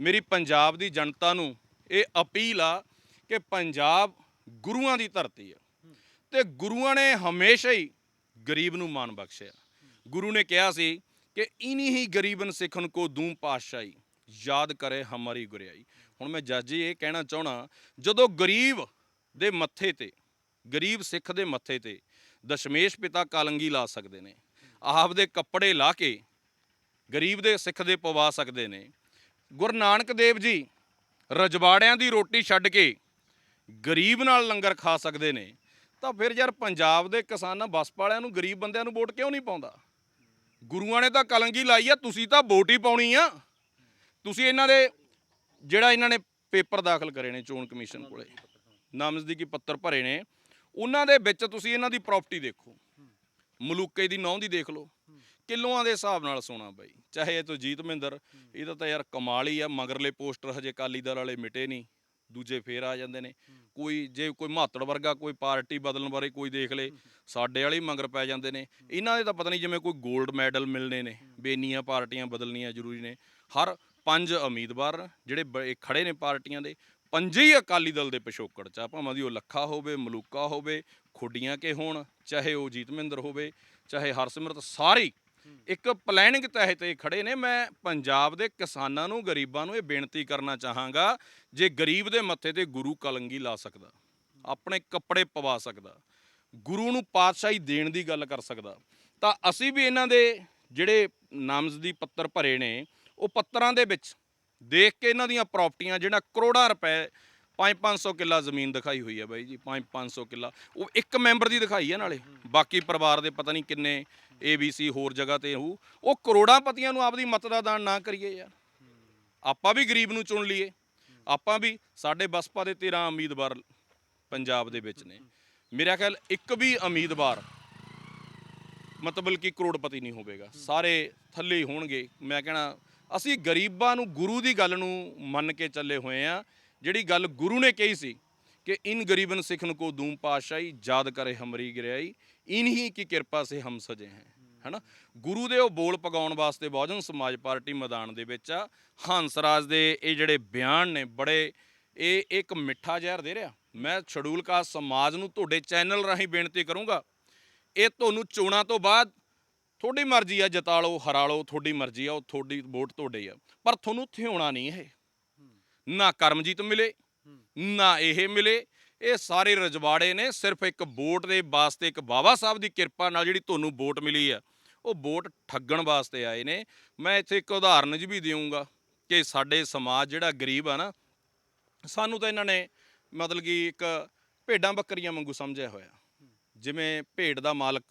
ਮੇਰੀ ਪੰਜਾਬ ਦੀ ਜਨਤਾ ਨੂੰ ਇਹ ਅਪੀਲ ਆ ਕਿ ਪੰਜਾਬ ਗੁਰੂਆਂ ਦੀ ਧਰਤੀ ਆ। ਤੇ ਗੁਰੂਆਂ ਨੇ ਹਮੇਸ਼ਾ ਹੀ ਗਰੀਬ ਨੂੰ ਮਾਣ ਬਖਸ਼ਿਆ। ਗੁਰੂ ਨੇ ਕਿਹਾ ਸੀ ਕਿ ਇਨੀ ਹੀ ਗਰੀਬਨ ਸਿੱਖਨ ਕੋ ਦੂੰ ਪਾਤਸ਼ਾਹੀ। ਯਾਦ ਕਰੇ ਹਮਾਰੀ ਗੁਰਿਆਈ। ਹੁਣ ਮੈਂ ਜੱਜ ਜੀ ਇਹ ਕਹਿਣਾ ਚਾਹਣਾ ਜਦੋਂ ਗਰੀਬ ਦੇ ਮੱਥੇ ਤੇ, ਗਰੀਬ ਸਿੱਖ ਦੇ ਮੱਥੇ ਤੇ ਦਸ਼ਮੇਸ਼ ਪਿਤਾ ਕਾਲੰਗੀ ਲਾ ਸਕਦੇ ਨੇ, ਆਪ ਦੇ ਕੱਪੜੇ ਲਾ ਕੇ ਗਰੀਬ ਦੇ ਸਿੱਖ ਦੇ ਪਵਾ ਸਕਦੇ ਨੇ, ਗੁਰੂ ਨਾਨਕ ਦੇਵ ਜੀ ਰਜਵਾੜਿਆਂ ਦੀ ਰੋਟੀ ਛੱਡ ਕੇ ਗਰੀਬ ਨਾਲ ਲੰਗਰ ਖਾ ਸਕਦੇ ਨੇ, ਤਾਂ ਫਿਰ ਯਾਰ ਪੰਜਾਬ ਦੇ ਕਿਸਾਨਾਂ ਬਸਪਾ ਵਾਲਿਆਂ ਨੂੰ ਗਰੀਬ ਬੰਦਿਆਂ ਨੂੰ ਵੋਟ ਕਿਉਂ ਨਹੀਂ ਪਾਉਂਦਾ? ਗੁਰੂਆਂ ਨੇ ਤਾਂ ਕਲੰਗੀ ਲਾਈ ਆ, ਤੁਸੀਂ ਤਾਂ ਵੋਟ ਹੀ ਪਾਉਣੀ ਆ। ਤੁਸੀਂ ਇਹਨਾਂ ਦੇ, ਜਿਹੜਾ ਇਹਨਾਂ ਨੇ ਪੇਪਰ ਦਾਖਲ ਕਰੇ ਨੇ ਚੋਣ ਕਮਿਸ਼ਨ ਕੋਲੇ, ਨਾਮਜ਼ਦਗੀ ਪੱਤਰ ਭਰੇ ਨੇ, ਉਹਨਾਂ ਦੇ ਵਿੱਚ ਤੁਸੀਂ ਇਹਨਾਂ ਦੀ ਪ੍ਰਾਪਰਟੀ ਦੇਖੋ। ਮਲੂਕੇ ਦੀ ਨੌਂ ਦੀ ਦੇਖ ਲਓ। ਕਿਲੋਆਂ ਦੇ ਹਿਸਾਬ ਨਾਲ ਸੋਨਾ ਬਾਈ, ਚਾਹੇ ਇਹ ਤੋਂ ਜੀਤ ਮਹਿੰਦਰ ਇਹਦਾ ਤਾਂ ਯਾਰ ਕਮਾਲ ਹੀ ਆ, ਮਗਰਲੇ ਪੋਸਟਰ ਹਜੇ ਕਾਲੀ ਦਲ ਵਾਲੇ ਮਿਟੇ ਨਹੀਂ, ਦੂਜੇ ਫੇਰ ਆ ਜਾਂਦੇ ਨੇ। ਕੋਈ, ਜੇ ਕੋਈ ਮਹੱਤੜ ਵਰਗਾ ਕੋਈ ਪਾਰਟੀ ਬਦਲਣ ਬਾਰੇ ਕੋਈ ਦੇਖ ਲੇ, ਸਾਡੇ ਵਾਲੇ ਹੀ ਮਗਰ ਪੈ ਜਾਂਦੇ ਨੇ। ਇਹਨਾਂ ਦੇ ਤਾਂ ਪਤਾ ਨਹੀਂ ਜਿਵੇਂ ਕੋਈ 골ਡ ਮੈਡਲ ਮਿਲਨੇ ਨੇ, ਬੇਨੀਆਂ ਪਾਰਟੀਆਂ ਬਦਲਣੀਆਂ ਜ਼ਰੂਰੀ ਨੇ। ਹਰ ਪੰਜ ਉਮੀਦਵਾਰ ਜਿਹੜੇ ਬ- ਇਹ ਖੜੇ ਨੇ ਪਾਰਟੀਆਂ ਦੇ, ਪੰਜੇ ਹੀ ਅਕਾਲੀ ਦਲ ਦੇ ਪਿਛੋਕੜ ਚ ਆ। ਭਾਵੇਂ ਦੀ ਉਹ ਲੱਖਾ ਹੋਵੇ, ਮਲੂਕਾ ਹੋਵੇ, ਖੁੱਡੀਆਂ ਕੇ ਹੋਣ, ਚਾਹੇ ਉਹ ਜੀਤ ਮਹਿੰਦਰ ਹੋਵੇ, ਚਾਹੇ ਹਰਸਿਮਰਤ ਸਾਰੇ। ਇੱਕ ਪਲੈਨਿੰਗ ਤਹਿਤ ਇਹ ਖੜੇ ਨੇ। ਮੈਂ ਪੰਜਾਬ ਦੇ ਕਿਸਾਨਾਂ ਨੂੰ, ਗਰੀਬਾਂ ਨੂੰ ਇਹ ਬੇਨਤੀ ਕਰਨਾ ਚਾਹਾਂਗਾ, ਜੇ ਗਰੀਬ ਦੇ ਮੱਥੇ ਤੇ ਗੁਰੂ ਕਲੰਗੀ ਲਾ ਸਕਦਾ, ਆਪਣੇ ਕੱਪੜੇ ਪਵਾ ਸਕਦਾ, ਗੁਰੂ ਨੂੰ ਪਾਤਸ਼ਾਹੀ ਦੇਣ ਦੀ ਗੱਲ ਕਰ ਸਕਦਾ, ਤਾਂ ਅਸੀਂ ਵੀ ਇਹਨਾਂ ਦੇ ਜਿਹੜੇ ਨਾਮਜ਼ਦੀ ਪੱਤਰ ਭਰੇ ਨੇ ਉਹ ਪੱਤਰਾਂ ਦੇ ਵਿੱਚ ਦੇਖ ਕੇ ਇਹਨਾਂ ਦੀਆਂ ਪ੍ਰਾਪਰਟੀਆਂ ਜਿਹੜਾ ਕਰੋੜਾਂ ਰੁਪਏ 5-500 ਕਿੱਲਾ ਜ਼ਮੀਨ ਦਿਖਾਈ ਹੋਈ ਹੈ ਬਾਈ ਜੀ 5-500 ਕਿੱਲਾ। ਉਹ ਇੱਕ ਮੈਂਬਰ ਦੀ ਦਿਖਾਈ ਹੈ ਨਾਲੇ। ਬਾਕੀ ਪਰਿਵਾਰ ਦੇ ਪਤਾ ਨਹੀਂ ਕਿੰਨੇ ABC ਹੋਰ ਜਗ੍ਹਾ ਤੇ ਹੋਊ। ਉਹ ਕਰੋੜਾਂ ਪਤੀਆਂ ਨੂੰ ਆਪਦੀ ਮਤ ਦਾ ਦਾਨ ਨਾ ਕਰੀਏ ਯਾਰ। ਆਪਾਂ ਵੀ ਗਰੀਬ ਨੂੰ ਚੁਣ ਲਈਏ। ਆਪਾਂ ਵੀ ਸਾਡੇ ਬਸਪਾ ਦੇ 13 ਉਮੀਦਵਾਰ ਪੰਜਾਬ ਦੇ ਵਿੱਚ ਨੇ। ਮੇਰਾ ਖਿਆਲ ਇੱਕ ਵੀ ਉਮੀਦਵਾਰ ਮਤਲਬ ਕਿ ਕਰੋੜਪਤੀ ਨਹੀਂ ਹੋਵੇਗਾ। ਸਾਰੇ ਥੱਲੇ ਹੀ ਹੋਣਗੇ। ਮੈਂ ਕਹਿਣਾ ਅਸੀਂ ਗਰੀਬਾਂ ਨੂੰ ਗੁਰੂ ਦੀ ਗੱਲ ਨੂੰ ਮੰਨ ਕੇ ਚੱਲੇ ਹੋਏ ਆ ਜਿਹੜੀ ਗੱਲ ਗੁਰੂ ਨੇ ਕਹੀ ਸੀ ਕਿ ਇਨ ਗਰੀਬਨ ਸਿੱਖਨ ਕੋ ਦੂਮ ਪਾਸ਼ਾਈ ਯਾਦ ਕਰੇ ਹਮਰੀ ਗਿਰਿਆਈ, ਇਨਹੀ ਕੀ ਕਿਰਪਾ ਸੇ ਹਮ ਸਜੇ ਹੈ, ਹੈਨਾ? ਗੁਰੂ ਦੇ ਉਹ ਬੋਲ ਪਗਾਉਣ ਵਾਸਤੇ ਬਹੁਜਨ ਸਮਾਜ ਪਾਰਟੀ ਮੈਦਾਨ ਦੇ ਵਿੱਚ ਆ। ਹੰਸਰਾਜ ਦੇ ਇਹ ਜਿਹੜੇ ਬਿਆਨ ਨੇ, ਬੜੇ ਇਹ ਇੱਕ ਮਿੱਠਾ ਜ਼ਹਿਰ ਦੇ ਰਿਹਾ। ਮੈਂ ਸ਼ਡੂਲ ਕਾਸਟ ਸਮਾਜ ਨੂੰ ਤੁਹਾਡੇ ਚੈਨਲ ਰਾਹੀਂ ਬੇਨਤੀ ਕਰੂੰਗਾ, ਇਹ ਤੁਹਾਨੂੰ ਚੋਣਾਂ ਤੋਂ ਬਾਅਦ ਤੁਹਾਡੀ ਮਰਜ਼ੀ ਆ ਜਿਤਾ ਲਓ ਹਰਾ ਲਓ ਤੁਹਾਡੀ ਮਰਜ਼ੀ ਆ ਉਹ ਤੁਹਾਡੀ ਵੋਟ ਤੁਹਾਡੇ ਆ। ਪਰ ਤੁਹਾਨੂੰ ਥਿਉਣਾ ਨਹੀਂ ਇਹ। ਨਾ ਕਰਮਜੀਤ ਮਿਲੇ ਨਾ ਇਹ ਮਿਲੇ। ਇਹ ਸਾਰੇ ਰਜਵਾੜੇ ਨੇ ਸਿਰਫ ਇੱਕ ਵੋਟ ਦੇ ਵਾਸਤੇ ਇੱਕ ਬਾਬਾ ਸਾਹਿਬ ਦੀ ਕਿਰਪਾ ਨਾਲ ਜਿਹੜੀ ਤੁਹਾਨੂੰ ਵੋਟ ਮਿਲੀ ਆ ਉਹ ਵੋਟ ਠੱਗਣ ਵਾਸਤੇ ਆਏ ਨੇ। ਮੈਂ ਇੱਥੇ ਇੱਕ ਉਦਾਹਰਨ ਜੀ ਵੀ ਦੇਵਾਂਗਾ ਕਿ ਸਾਡੇ ਸਮਾਜ ਜਿਹੜਾ ਗਰੀਬ ਆ ਨਾ ਸਾਨੂੰ ਤਾਂ ਇਹਨਾਂ ਨੇ ਮਤਲਬ ਕਿ ਇੱਕ ਭੇਡਾਂ ਬੱਕਰੀਆਂ ਵਾਂਗੂ ਸਮਝਿਆ ਹੋਇਆ। ਜਿਵੇਂ ਭੇਡ ਦਾ ਮਾਲਕ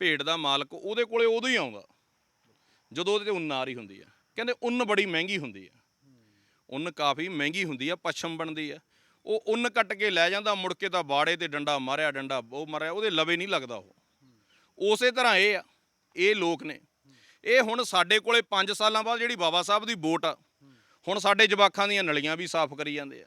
ਭੇਡ ਦਾ ਮਾਲਕ ਉਹਦੇ ਕੋਲੇ ਉਦੋਂ ਹੀ ਆਉਂਦਾ। ਜਦੋਂ ਉਹਦੇ ਤੇ ਉੱਨ ਆ ਰਹੀ ਹੁੰਦੀ ਆ। ਕਹਿੰਦੇ ਉੱਨ ਬੜੀ ਮਹਿੰਗੀ ਹੁੰਦੀ ਆ। ਉੱਨ ਕਾਫੀ ਮਹਿੰਗੀ ਹੁੰਦੀ ਆ, ਪਛਮ ਬਣਦੀ ਆ। ਉਹ ਉੱਨ ਕੱਟ ਕੇ ਲੈ ਜਾਂਦਾ, ਮੁੜ ਕੇ ਤਾਂ ਬਾੜੇ ਤੇ ਡੰਡਾ ਮਾਰਿਆ, ਡੰਡਾ ਉਹ ਮਾਰਿਆ, ਉਹਦੇ ਲਵੇ ਨਹੀਂ ਲੱਗਦਾ ਉਹ। ਉਸੇ ਤਰ੍ਹਾਂ ਇਹ ਆ, ਇਹ ਲੋਕ ਨੇ। ਇਹ ਹੁਣ ਸਾਡੇ ਕੋਲੇ 5 ਸਾਲਾਂ ਬਾਅਦ ਜਿਹੜੀ ਬਾਬਾ ਸਾਹਿਬ ਦੀ ਵੋਟ ਆ, ਹੁਣ ਸਾਡੇ ਜਵਾਖਾਂ ਦੀਆਂ ਨਲੀਆਂ ਵੀ ਸਾਫ਼ ਕਰੀ ਜਾਂਦੇ ਆ।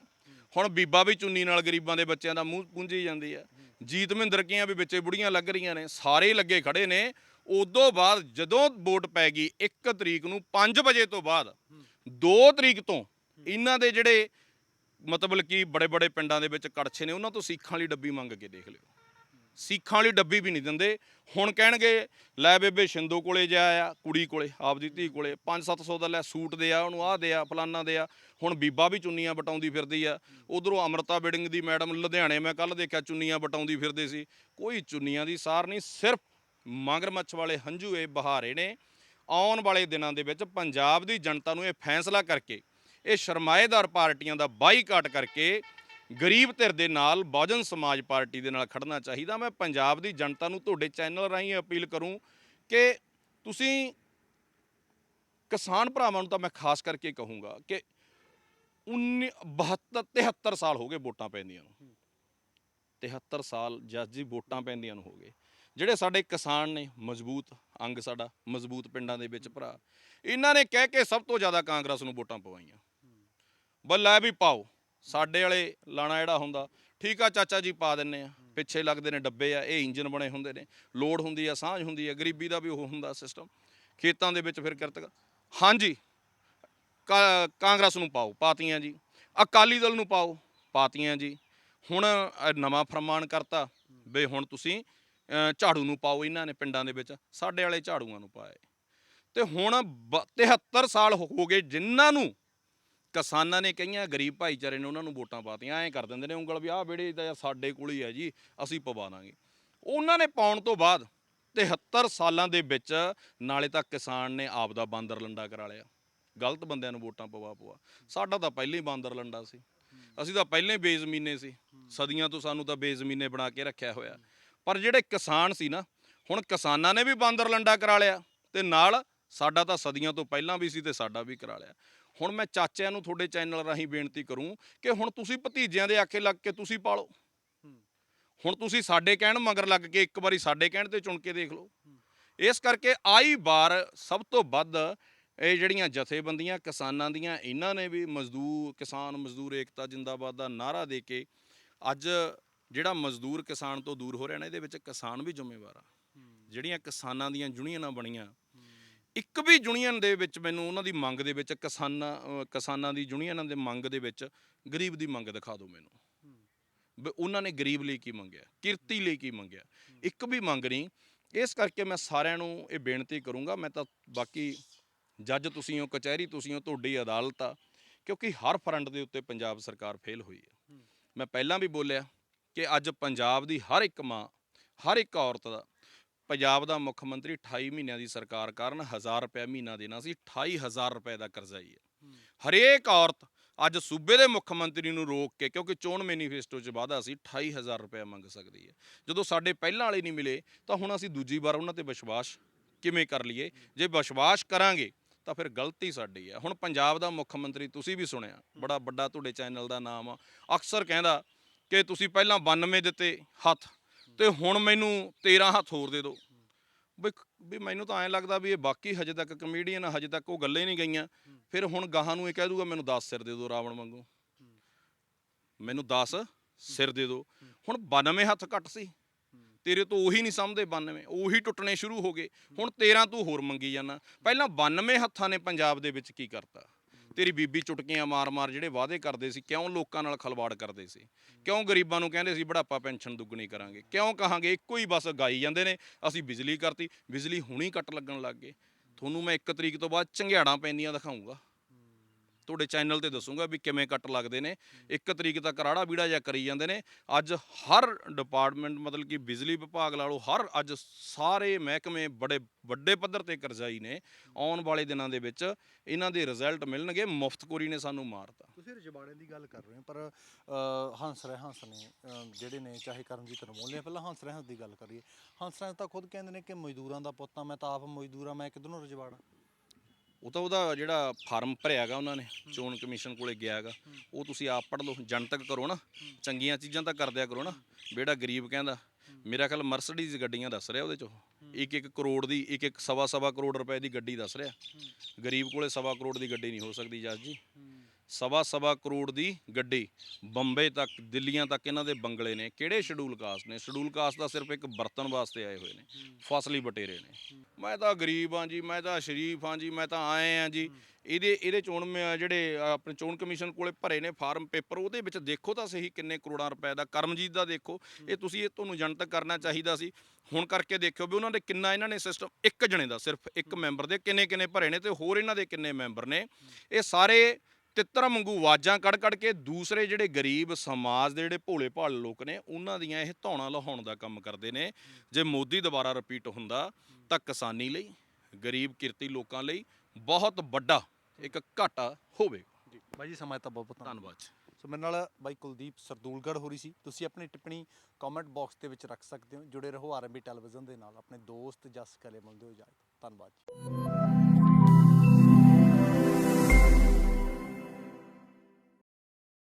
ਹੁਣ ਬੀਬਾ ਵੀ ਚੁੰਨੀ ਨਾਲ ਗਰੀਬਾਂ ਦੇ ਬੱਚਿਆਂ ਦਾ ਮੂੰਹ ਪੂੰਝੀ ਜਾਂਦੀ ਆ। ਜੀਤ ਮਹਿੰਦਰ ਕੀਆਂ ਵੀ ਵਿੱਚੇ ਬੁੜੀਆਂ ਲੱਗ ਰਹੀਆਂ ਨੇ, ਸਾਰੇ ਲੱਗੇ ਖੜੇ ਨੇ। ਉਦੋਂ ਬਾਅਦ ਜਦੋਂ ਵੋਟ ਪੈ ਗਈ 1 ਤਰੀਕ ਨੂੰ 5 ਵਜੇ ਤੋਂ ਬਾਅਦ 2 ਤਰੀਕ ਤੋਂ ਇਹਨਾਂ ਦੇ ਜਿਹੜੇ ਮਤਲਬ ਕਿ ਬੜੇ ਬੜੇ ਪਿੰਡਾਂ ਦੇ ਵਿੱਚ ਕੜਛੇ ਨੇ, ਉਹਨਾਂ ਤੋਂ ਸੀਖਾਂ ਵਾਲੀ ਡੱਬੀ ਮੰਗ ਕੇ ਦੇਖ ਲਿਓ। ਸਿੱਖਾਂ ਵਾਲੀ ਡੱਬੀ ਵੀ ਨਹੀਂ ਦਿੰਦੇ। ਹੁਣ ਕਹਿਣਗੇ, ਲੈ ਬੇਬੇ ਸ਼ਿੰਦੋ ਕੋਲੇ ਜਾ ਆ ਕੁੜੀ ਕੋਲੇ, ਆਪਦੀ ਧੀ ਕੋਲੇ 5-700 ਦਾ ਲੈ ਸੂਟ ਦੇ ਆ, ਉਹਨੂੰ ਆਹ ਦੇ ਆ, ਫਲਾਨਾ ਦੇ ਆ। ਹੁਣ ਬੀਬਾ ਵੀ ਚੁੰਨੀਆਂ ਬਟਾਉਂਦੀ ਫਿਰਦੀ ਆ। ਉਧਰੋਂ ਅਮਰਤਾ ਬਿਡਿੰਗ ਦੀ ਮੈਡਮ ਲੁਧਿਆਣੇ, ਮੈਂ ਕੱਲ ਦੇਖਿਆ ਚੁੰਨੀਆਂ ਬਟਾਉਂਦੀ ਫਿਰਦੇ ਸੀ। ਕੋਈ ਚੁੰਨੀਆਂ ਦੀ ਸਾਰ ਨਹੀਂ, ਸਿਰਫ ਮਗਰਮੱਛ ਵਾਲੇ ਹੰਝੂ ਇਹ ਬਹਾਰੇ ਨੇ। ਆਉਣ ਵਾਲੇ ਦਿਨਾਂ ਦੇ ਵਿੱਚ ਪੰਜਾਬ ਦੀ ਜਨਤਾ ਨੂੰ ਇਹ ਫੈਸਲਾ ਕਰਕੇ, ਇਹ ਸ਼ਰਮਾਏਦਾਰ ਪਾਰਟੀਆਂ ਦਾ ਬਾਈਕਾਟ ਕਰਕੇ ਗਰੀਬ ਧਿਰ ਦੇ ਨਾਲ ਬਹੁਜਨ ਸਮਾਜ ਪਾਰਟੀ ਦੇ ਨਾਲ ਖੜਨਾ ਚਾਹੀਦਾ। ਮੈਂ ਪੰਜਾਬ ਦੀ ਜਨਤਾ ਨੂੰ ਤੁਹਾਡੇ ਚੈਨਲ ਰਾਹੀਂ ਅਪੀਲ ਕਰੂੰ ਕਿ ਤੁਸੀਂ ਕਿਸਾਨ ਭਰਾਵਾਂ ਨੂੰ ਤਾਂ ਮੈਂ ਖਾਸ ਕਰਕੇ ਕਹੂੰਗਾ ਕਿ 19 72 73 ਸਾਲ ਹੋ ਗਏ ਵੋਟਾਂ ਪੈਂਦੀਆਂ ਨੂੰ। 73 ਸਾਲ ਜੱਜ ਜੀ ਵੋਟਾਂ ਪੈਂਦੀਆਂ ਨੂੰ ਹੋ ਗਏ। ਜਿਹੜੇ ਸਾਡੇ ਕਿਸਾਨ ਨੇ, ਮਜ਼ਬੂਤ ਅੰਗ ਸਾਡਾ, ਮਜ਼ਬੂਤ ਪਿੰਡਾਂ ਦੇ ਵਿੱਚ ਭਰਾ, ਇਹਨਾਂ ਨੇ ਕਹਿ ਕੇ ਸਭ ਤੋਂ ਜ਼ਿਆਦਾ ਕਾਂਗਰਸ ਨੂੰ ਵੋਟਾਂ ਪਵਾਈਆਂ। ਬੱਲਾ ਵੀ ਪਾਓ। ਸਾਡੇ ਵਾਲੇ ਲਾਣਾ ਜਿਹੜਾ ਹੁੰਦਾ ਠੀਕ ਆ ਚਾਚਾ ਜੀ ਪਾ ਦਿੰਨੇ ਆ। ਪਿੱਛੇ ਲੱਗਦੇ ਨੇ ਡੱਬੇ ਆ ਇਹ ਇੰਜਨ ਬਣੇ ਹੁੰਦੇ ਨੇ। ਲੋਡ ਹੁੰਦੀ ਆ ਸਾਂਝ ਹੁੰਦੀ ਆ ਗਰੀਬੀ ਦਾ ਵੀ ਉਹ ਹੁੰਦਾ ਸਿਸਟਮ ਖੇਤਾਂ ਦੇ ਵਿੱਚ ਫਿਰ ਕਿਰਤ ਹਾਂਜੀ ਕਾਂਗਰਸ ਨੂੰ ਪਾਓ ਪਾਤੀਆਂ ਜੀ। ਅਕਾਲੀ ਦਲ ਨੂੰ ਪਾਓ ਪਾਤੀਆਂ ਜੀ। ਹੁਣ ਨਵਾਂ ਫਰਮਾਨ ਕਰਤਾ ਬਈ ਹੁਣ ਤੁਸੀਂ ਝਾੜੂ ਨੂੰ ਪਾਓ ਇਹਨਾਂ ਨੇ ਪਿੰਡਾਂ ਦੇ ਵਿੱਚ। ਸਾਡੇ ਵਾਲੇ ਝਾੜੂਆਂ ਨੂੰ ਪਾਏ। ਤੇ ਹੁਣ ਬ- 73 ਸਾਲ ਹੋ ਗਏ ਜਿਨ੍ਹਾਂ ਨੂੰ ਕਿਸਾਨਾਂ ਨੇ ਕਈਆਂ ਗਰੀਬ ਭਾਈਚਾਰੇ ਨੇ ਉਹਨਾਂ ਨੂੰ ਵੋਟਾਂ ਪਾਤੀਆਂ, ਐਂ ਕਰ ਦਿੰਦੇ ਨੇ ਉਂਗਲ ਵੀ ਆਹ ਬੇੜੇ ਤਾਂ ਸਾਡੇ ਕੋਲ ਹੀ ਹੈ ਜੀ, ਅਸੀਂ ਪਵਾ ਦਾਂਗੇ। ਉਹਨਾਂ ਨੇ ਪਾਉਣ ਤੋਂ ਬਾਅਦ 73 ਸਾਲਾਂ ਦੇ ਵਿੱਚ ਨਾਲੇ ਤਾਂ ਕਿਸਾਨ ਨੇ ਆਪ ਦਾ ਬਾਂਦਰ ਲੰਡਾ ਕਰਾ ਲਿਆ। ਗਲਤ ਬੰਦਿਆਂ ਨੂੰ ਵੋਟਾਂ ਪਵਾ ਪਵਾ। ਸਾਡਾ ਤਾਂ ਪਹਿਲਾਂ ਹੀ ਬਾਂਦਰ ਲੰਡਾ ਸੀ। ਅਸੀਂ ਤਾਂ ਪਹਿਲਾਂ ਹੀ ਬੇਜ਼ਮੀਨੇ ਸੀ। ਸਦੀਆਂ ਤੋਂ ਸਾਨੂੰ ਤਾਂ ਬੇਜ਼ਮੀਨੇ ਬਣਾ ਕੇ ਰੱਖਿਆ ਹੋਇਆ। ਪਰ ਜਿਹੜੇ ਕਿਸਾਨ ਸੀ ਨਾ, ਹੁਣ ਕਿਸਾਨਾਂ ਨੇ ਵੀ ਬਾਂਦਰ ਲੰਡਾ ਕਰਾ ਲਿਆ ਤੇ ਨਾਲ ਸਾਡਾ ਤਾਂ ਸਦੀਆਂ ਤੋਂ ਪਹਿਲਾਂ ਵੀ ਸੀ ਤੇ ਸਾਡਾ ਵੀ ਕਰਾ ਲਿਆ। ਹੁਣ ਮੈਂ ਚਾਚਿਆਂ ਨੂੰ ਤੁਹਾਡੇ ਚੈਨਲ ਰਾਹੀਂ ਬੇਨਤੀ ਕਰੂੰ ਕਿ ਹੁਣ ਤੁਸੀਂ ਭਤੀਜਿਆਂ ਦੇ ਆਖੇ ਲੱਗ ਕੇ ਤੁਸੀਂ ਪਾਲੋ। ਹੁਣ ਤੁਸੀਂ ਸਾਡੇ ਕਹਿਣ ਮਗਰ ਲੱਗ ਕੇ ਇੱਕ ਵਾਰੀ ਸਾਡੇ ਕਹਿਣ ਤੇ ਚੁਣ ਕੇ ਦੇਖ ਲਓ। ਇਸ ਕਰਕੇ ਆਈ ਵਾਰ ਸਭ ਤੋਂ ਵੱਧ ਇਹ ਜਿਹੜੀਆਂ ਜਥੇਬੰਦੀਆਂ ਕਿਸਾਨਾਂ ਦੀਆਂ ਇਹਨਾਂ ਨੇ ਵੀ ਮਜ਼ਦੂਰ ਕਿਸਾਨ ਮਜ਼ਦੂਰ ਏਕਤਾ ਜਿੰਦਾਬਾਦ ਦਾ ਨਾਰਾ ਦੇ ਕੇ ਅੱਜ ਜਿਹੜਾ ਮਜ਼ਦੂਰ ਕਿਸਾਨ ਤੋਂ ਦੂਰ ਹੋ ਰਿਹਾ ਨਾ ਇਹਦੇ ਵਿੱਚ ਕਿਸਾਨ ਵੀ ਜ਼ਿੰਮੇਵਾਰ ਆ। ਜਿਹੜੀਆਂ ਕਿਸਾਨਾਂ ਦੀਆਂ ਯੂਨੀਅਨਾਂ ਬਣੀਆਂ ਇੱਕ ਵੀ ਯੂਨੀਅਨ ਦੇ ਵਿੱਚ ਮੈਨੂੰ ਉਹਨਾਂ ਦੀ ਮੰਗ ਦੇ ਵਿੱਚ ਕਿਸਾਨਾਂ ਕਿਸਾਨਾਂ ਦੀ ਯੂਨੀਅਨਾਂ ਦੇ ਮੰਗ ਦੇ ਵਿੱਚ ਗਰੀਬ ਦੀ ਮੰਗ ਦਿਖਾ ਦਿਓ ਮੈਨੂੰ। ਵੀ ਉਹਨਾਂ ਨੇ ਗਰੀਬ ਲਈ ਕੀ ਮੰਗਿਆ ਕਿਰਤੀ ਲਈ ਕੀ ਮੰਗਿਆ। ਇੱਕ ਵੀ ਮੰਗ ਨਹੀਂ। ਇਸ ਕਰਕੇ ਮੈਂ ਸਾਰਿਆਂ ਨੂੰ ਇਹ ਬੇਨਤੀ ਕਰੂੰਗਾ ਮੈਂ ਤਾਂ ਬਾਕੀ ਜੱਜ ਤੁਸੀਂ ਹੋ ਕਚਹਿਰੀ ਤੁਸੀਂ ਹੋ ਤੁਹਾਡੀ ਅਦਾਲਤ ਆ ਕਿਉਂਕਿ ਹਰ ਫਰੰਟ ਦੇ ਉੱਤੇ ਪੰਜਾਬ ਸਰਕਾਰ ਫੇਲ ਹੋਈ ਹੈ। ਮੈਂ ਪਹਿਲਾਂ ਵੀ ਬੋਲਿਆ ਕਿ ਅੱਜ ਪੰਜਾਬ ਦੀ ਹਰ ਇੱਕ ਮਾਂ ਹਰ ਇੱਕ ਔਰਤ ਦਾ ਪੰਜਾਬ ਦਾ ਮੁੱਖ ਮੰਤਰੀ 28 ਮਹੀਨਿਆਂ ਦੀ ਸਰਕਾਰ ਕਾਰਨ 1000 ਰੁਪਏ ਮਹੀਨਾ ਦੇਣਾ ਸੀ 28000 ਰੁਪਏ ਦਾ ਕਰਜ਼ਾ ਹੀ ਹੈ। ਹਰੇਕ ਔਰਤ ਅੱਜ ਸੂਬੇ ਦੇ ਮੁੱਖ ਮੰਤਰੀ ਨੂੰ ਰੋਕ ਕੇ ਕਿਉਂਕਿ ਚੋਣ ਮੈਨੀਫੈਸਟੋ 'ਚ ਵਾਅਦਾ ਸੀ 28000 ਰੁਪਏ ਮੰਗ ਸਕਦੀ ਹੈ। ਜਦੋਂ ਸਾਡੇ ਪਹਿਲਾਂ ਵਾਲੇ ਨਹੀਂ ਮਿਲੇ ਤਾਂ ਹੁਣ ਅਸੀਂ ਦੂਜੀ ਵਾਰ ਉਹਨਾਂ ਤੇ ਵਿਸ਼ਵਾਸ ਕਿਵੇਂ ਕਰ ਲਈਏ? ਜੇ ਵਿਸ਼ਵਾਸ ਕਰਾਂਗੇ ਤਾਂ ਫਿਰ ਗਲਤੀ ਸਾਡੀ ਹੈ। ਹੁਣ ਪੰਜਾਬ ਦਾ ਮੁੱਖ ਮੰਤਰੀ ਤੁਸੀਂ ਵੀ ਸੁਣਿਆ ਬੜਾ ਵੱਡਾ ਤੁਹਾਡੇ ਚੈਨਲ ਦਾ ਨਾਮ ਆ। ਅਕਸਰ ਕਹਿੰਦਾ ਕਿ ਤੁਸੀਂ ਪਹਿਲਾਂ 92 ਦਿੱਤੇ ਹੱਥ ਤੇ ਹੁਣ ਮੈਨੂੰ 13 ਹੱਥ ਹੋਰ ਦੇ ਦਿਓ। ਵੀ ਵੀ ਮੈਨੂੰ ਤਾਂ ਐਂ ਲੱਗਦਾ ਵੀ ਇਹ ਬਾਕੀ ਹਜੇ ਤੱਕ ਕਮੇਡੀਅਨ ਹਜੇ ਤੱਕ ਉਹ ਗੱਲੇ ਨਹੀਂ ਗਈਆਂ। ਫਿਰ ਹੁਣ ਗਾਹਾਂ ਨੂੰ ਇਹ ਕਹਿ ਦੂਗਾ, ਮੈਨੂੰ 10 ਸਿਰ ਦੇ ਦਿਓ ਰਾਵਣ ਵਾਂਗੂ। ਮੈਨੂੰ 10 ਸਿਰ ਦੇ ਦਿਓ। ਹੁਣ 92 ਹੱਥ ਘੱਟ ਸੀ। ਤੇਰੇ ਤੋਂ ਉਹੀ ਨਹੀਂ ਸਮਝਦੇ 92 ਉਹੀ ਟੁੱਟਣੇ ਸ਼ੁਰੂ ਹੋ ਗਏ। ਹੁਣ 13 ਤੂੰ ਹੋਰ ਮੰਗੀ ਜਾਣਾ ਪਹਿਲਾਂ 92 ਹੱਥਾਂ ਨੇ ਪੰਜਾਬ ਦੇ ਵਿੱਚ ਕੀ ਕਰਤਾ? ਤੇਰੀ ਬੀਬੀ ਚੁਟਕੀਆਂ ਮਾਰ-ਮਾਰ ਜਿਹੜੇ ਵਾਅਦੇ ਕਰਦੇ ਸੀ ਕਿਉਂ ਲੋਕਾਂ ਨਾਲ ਖਲਵਾੜ ਕਰਦੇ ਸੀ? ਕਿਉਂ ਗਰੀਬਾਂ ਨੂੰ ਕਹਿੰਦੇ ਸੀ ਬੁਢਾਪਾ ਪੈਨਸ਼ਨ ਦੁੱਗਣੀ ਕਰਾਂਗੇ? ਕਿਉਂ ਕਹਾਂਗੇ ਇੱਕੋ ਹੀ ਬਸ ਗਾਈ ਜਾਂਦੇ ਨੇ ਅਸੀਂ ਬਿਜਲੀ ਕਰਤੀ ਬਿਜਲੀ ਹੁਣੀ ਕੱਟ ਲੱਗਣ ਲੱਗ ਗਏ। ਤੁਹਾਨੂੰ ਮੈਂ 1 ਤਰੀਕ ਤੋਂ ਬਾਅਦ ਚੰਗਿਆੜਾਂ ਪੈਂਦੀਆਂ ਦਿਖਾਉਂਗਾ ਤੁਹਾਡੇ ਚੈਨਲ ਤੇ ਦੱਸੂਗਾ ਵੀ ਕਿਵੇਂ ਕੱਟ ਲੱਗਦੇ ਨੇ। ਇੱਕ ਤਰੀਕ ਤੱਕ ਰਾੜਾ ਬੀੜਾ ਜਾਂ ਕਰੀ ਜਾਂਦੇ ਨੇ। ਅੱਜ ਹਰ ਡਿਪਾਰਟਮੈਂਟ ਮਤਲਬ ਕਿ ਬਿਜਲੀ ਵਿਭਾਗ ਲਾ ਲਓ, ਹਰ ਅੱਜ ਸਾਰੇ ਮਹਿਕਮੇ ਬੜੇ ਵੱਡੇ ਪੱਧਰ ਤੇ ਕਰਜ਼ਾਈ ਨੇ ਆਉਣ ਵਾਲੇ ਦਿਨਾਂ ਦੇ ਵਿੱਚ। ਇਹਨਾਂ ਦੇ ਰਿਜ਼ਲਟ ਮਿਲਣਗੇ। ਮੁਫਤਖੋਰੀ ਨੇ ਸਾਨੂੰ ਮਾਰਤਾ। ਤੁਸੀਂ ਰਜਵਾੜੇ ਦੀ ਗੱਲ ਕਰ ਰਹੇ ਹੋ, ਪਰ ਹੰਸ ਰਹਿ ਹੰਸ ਨੇ ਜਿਹੜੇ ਨੇ ਚਾਹੇ ਕਰਮਜੀਤ ਰਮੋਲ ਨੇ, ਪਹਿਲਾਂ ਹੰਸ ਰਹੇ ਹੰਸ ਦੀ ਗੱਲ ਕਰੀਏ। ਹੰਸ ਰਹੇ ਤਾਂ ਖੁਦ ਕਹਿੰਦੇ ਨੇ ਕਿ ਮਜ਼ਦੂਰਾਂ ਦਾ ਪੁੱਤ ਆ, ਮੈਂ ਤਾਂ ਆਪ ਮਜ਼ਦੂਰ ਆ, ਮੈਂ ਕਿਧਰੋਂ ਰਜਵਾੜਾ? ਉਹ ਤਾਂ ਉਹਦਾ ਜਿਹੜਾ ਫਾਰਮ ਭਰਿਆਗਾ ਉਹਨਾਂ ਨੇ ਚੋਣ ਕਮਿਸ਼ਨ ਕੋਲੇ ਗਿਆਗਾ ਉਹ ਤੁਸੀਂ ਆਪ ਪੜ੍ਹ ਲਓ ਜਨਤਕ ਕਰੋ ਨਾ। ਚੰਗੀਆਂ ਚੀਜ਼ਾਂ ਤਾਂ ਕਰਦਿਆ ਕਰੋ ਨਾ। ਜਿਹੜਾ ਗਰੀਬ ਕਹਿੰਦਾ। ਮੇਰਾ ਖਿਆਲ ਮਰਸਡੀਜ਼ ਗੱਡੀਆਂ ਦੱਸ ਰਿਹਾ ਉਹਦੇ ਚੋਂ। ਇੱਕ ਇੱਕ ਕਰੋੜ ਦੀ ਇੱਕ ਇੱਕ ਸਵਾ ਸਵਾ ਕਰੋੜ ਰੁਪਏ ਦੀ ਗੱਡੀ ਦੱਸ ਰਿਹਾ। ਗਰੀਬ ਕੋਲੇ ਸਵਾ ਕਰੋੜ ਦੀ ਗੱਡੀ ਨਹੀਂ ਹੋ ਸਕਦੀ ਜੱਜ ਜੀ। ਸਵਾ ਸਵਾ ਕਰੋੜ ਦੀ ਗੱਡੀ ਬੰਬੇ ਤੱਕ ਦਿੱਲੀਆਂ ਤੱਕ ਇਹਨਾਂ ਦੇ ਬੰਗਲੇ ਨੇ। ਕਿਹੜੇ ਸ਼ਡਿਊਲ ਕਾਸਟ ਨੇ? ਸ਼ਡਿਊਲ ਕਾਸਟ ਦਾ ਸਿਰਫ ਇੱਕ ਬਰਤਨ ਵਾਸਤੇ ਆਏ ਹੋਏ ਨੇ। ਫਸਲੀ ਬਟੇਰੇ ਨੇ। ਮੈਂ ਤਾਂ ਗਰੀਬ ਹਾਂ ਜੀ ਮੈਂ ਤਾਂ ਸ਼ਰੀਫ ਹਾਂ ਜੀ ਮੈਂ ਤਾਂ ਆਏ ਹਾਂ ਜੀ। ਇਹਦੇ ਇਹਦੇ ਚੋਣ ਜਿਹੜੇ ਆਪਣੇ ਚੋਣ ਕਮਿਸ਼ਨ ਕੋਲੇ ਭਰੇ ਨੇ ਫਾਰਮ ਪੇਪਰ ਉਹਦੇ ਵਿੱਚ ਦੇਖੋ ਤਾਂ ਸਹੀ ਕਿੰਨੇ ਕਰੋੜਾਂ ਰੁਪਏ ਦਾ। ਕਰਮਜੀਤ ਦਾ ਦੇਖੋ ਇਹ ਤੁਸੀਂ ਇਹ ਤੁਹਾਨੂੰ ਜਨਤਕ ਕਰਨਾ ਚਾਹੀਦਾ ਸੀ। ਹੁਣ ਕਰਕੇ ਦੇਖਿਓ ਵੀ ਉਹਨਾਂ ਦੇ ਕਿੰਨਾ ਇਹਨਾਂ ਨੇ ਸਿਸਟਮ ਇੱਕ ਜਣੇ ਦਾ ਸਿਰਫ ਇੱਕ ਮੈਂਬਰ ਦੇ ਕਿੰਨੇ ਕਿੰਨੇ ਭਰੇ ਨੇ ਤੇ ਹੋਰ ਇਹਨਾਂ ਦੇ ਕਿੰਨੇ ਮੈਂਬਰ ਨੇ। ਇਹ ਸਾਰੇ ਤਿੱਤਰ ਮੰਗੂ ਆਵਾਜ਼ਾਂ ਕੱਢ ਕੱਢ ਕੇ ਦੂਸਰੇ ਜਿਹੜੇ ਗਰੀਬ ਸਮਾਜ ਦੇ ਜਿਹੜੇ ਭੋਲੇ ਭਾਲ ਲੋਕ ਨੇ ਉਹਨਾਂ ਦੀਆਂ ਇਹ ਧੌਣਾ ਲਹਾਉਣ ਦਾ ਕੰਮ ਕਰਦੇ ਨੇ। ਜੇ ਮੋਦੀ ਦੁਬਾਰਾ ਰਿਪੀਟ ਹੁੰਦਾ ਤਾਂ ਕਿਸਾਨੀ ਲਈ ਗਰੀਬ ਕਿਰਤੀ ਲੋਕਾਂ ਲਈ ਬਹੁਤ ਵੱਡਾ ਇੱਕ ਘਾਟਾ ਹੋਵੇ ਬਾਈ ਜੀ ਸਮਾਂ ਤਾਂ ਬਹੁਤ ਬਹੁਤ ਧੰਨਵਾਦ। ਸੋ ਮੇਰੇ ਨਾਲ ਬਾਈ ਕੁਲਦੀਪ ਸਰਦੂਲਗੜ ਹੋ ਰਹੀ ਸੀ। ਤੁਸੀਂ ਆਪਣੀ ਟਿੱਪਣੀ ਕਮੈਂਟ ਬਾਕਸ ਦੇ ਵਿੱਚ ਰੱਖ ਸਕਦੇ ਹੋ। ਜੁੜੇ ਰਹੋ ਆਰ ਆਰਐਮਬੀ ਟੈਲੀਵਿਜ਼ਨ ਦੇ ਨਾਲ। ਆਪਣੇ ਦੋਸਤ ਜਸ ਕਲੇ ਮਿਲਦੇ ਹੋ ਇਜਾਜ਼ਤ। ਧੰਨਵਾਦ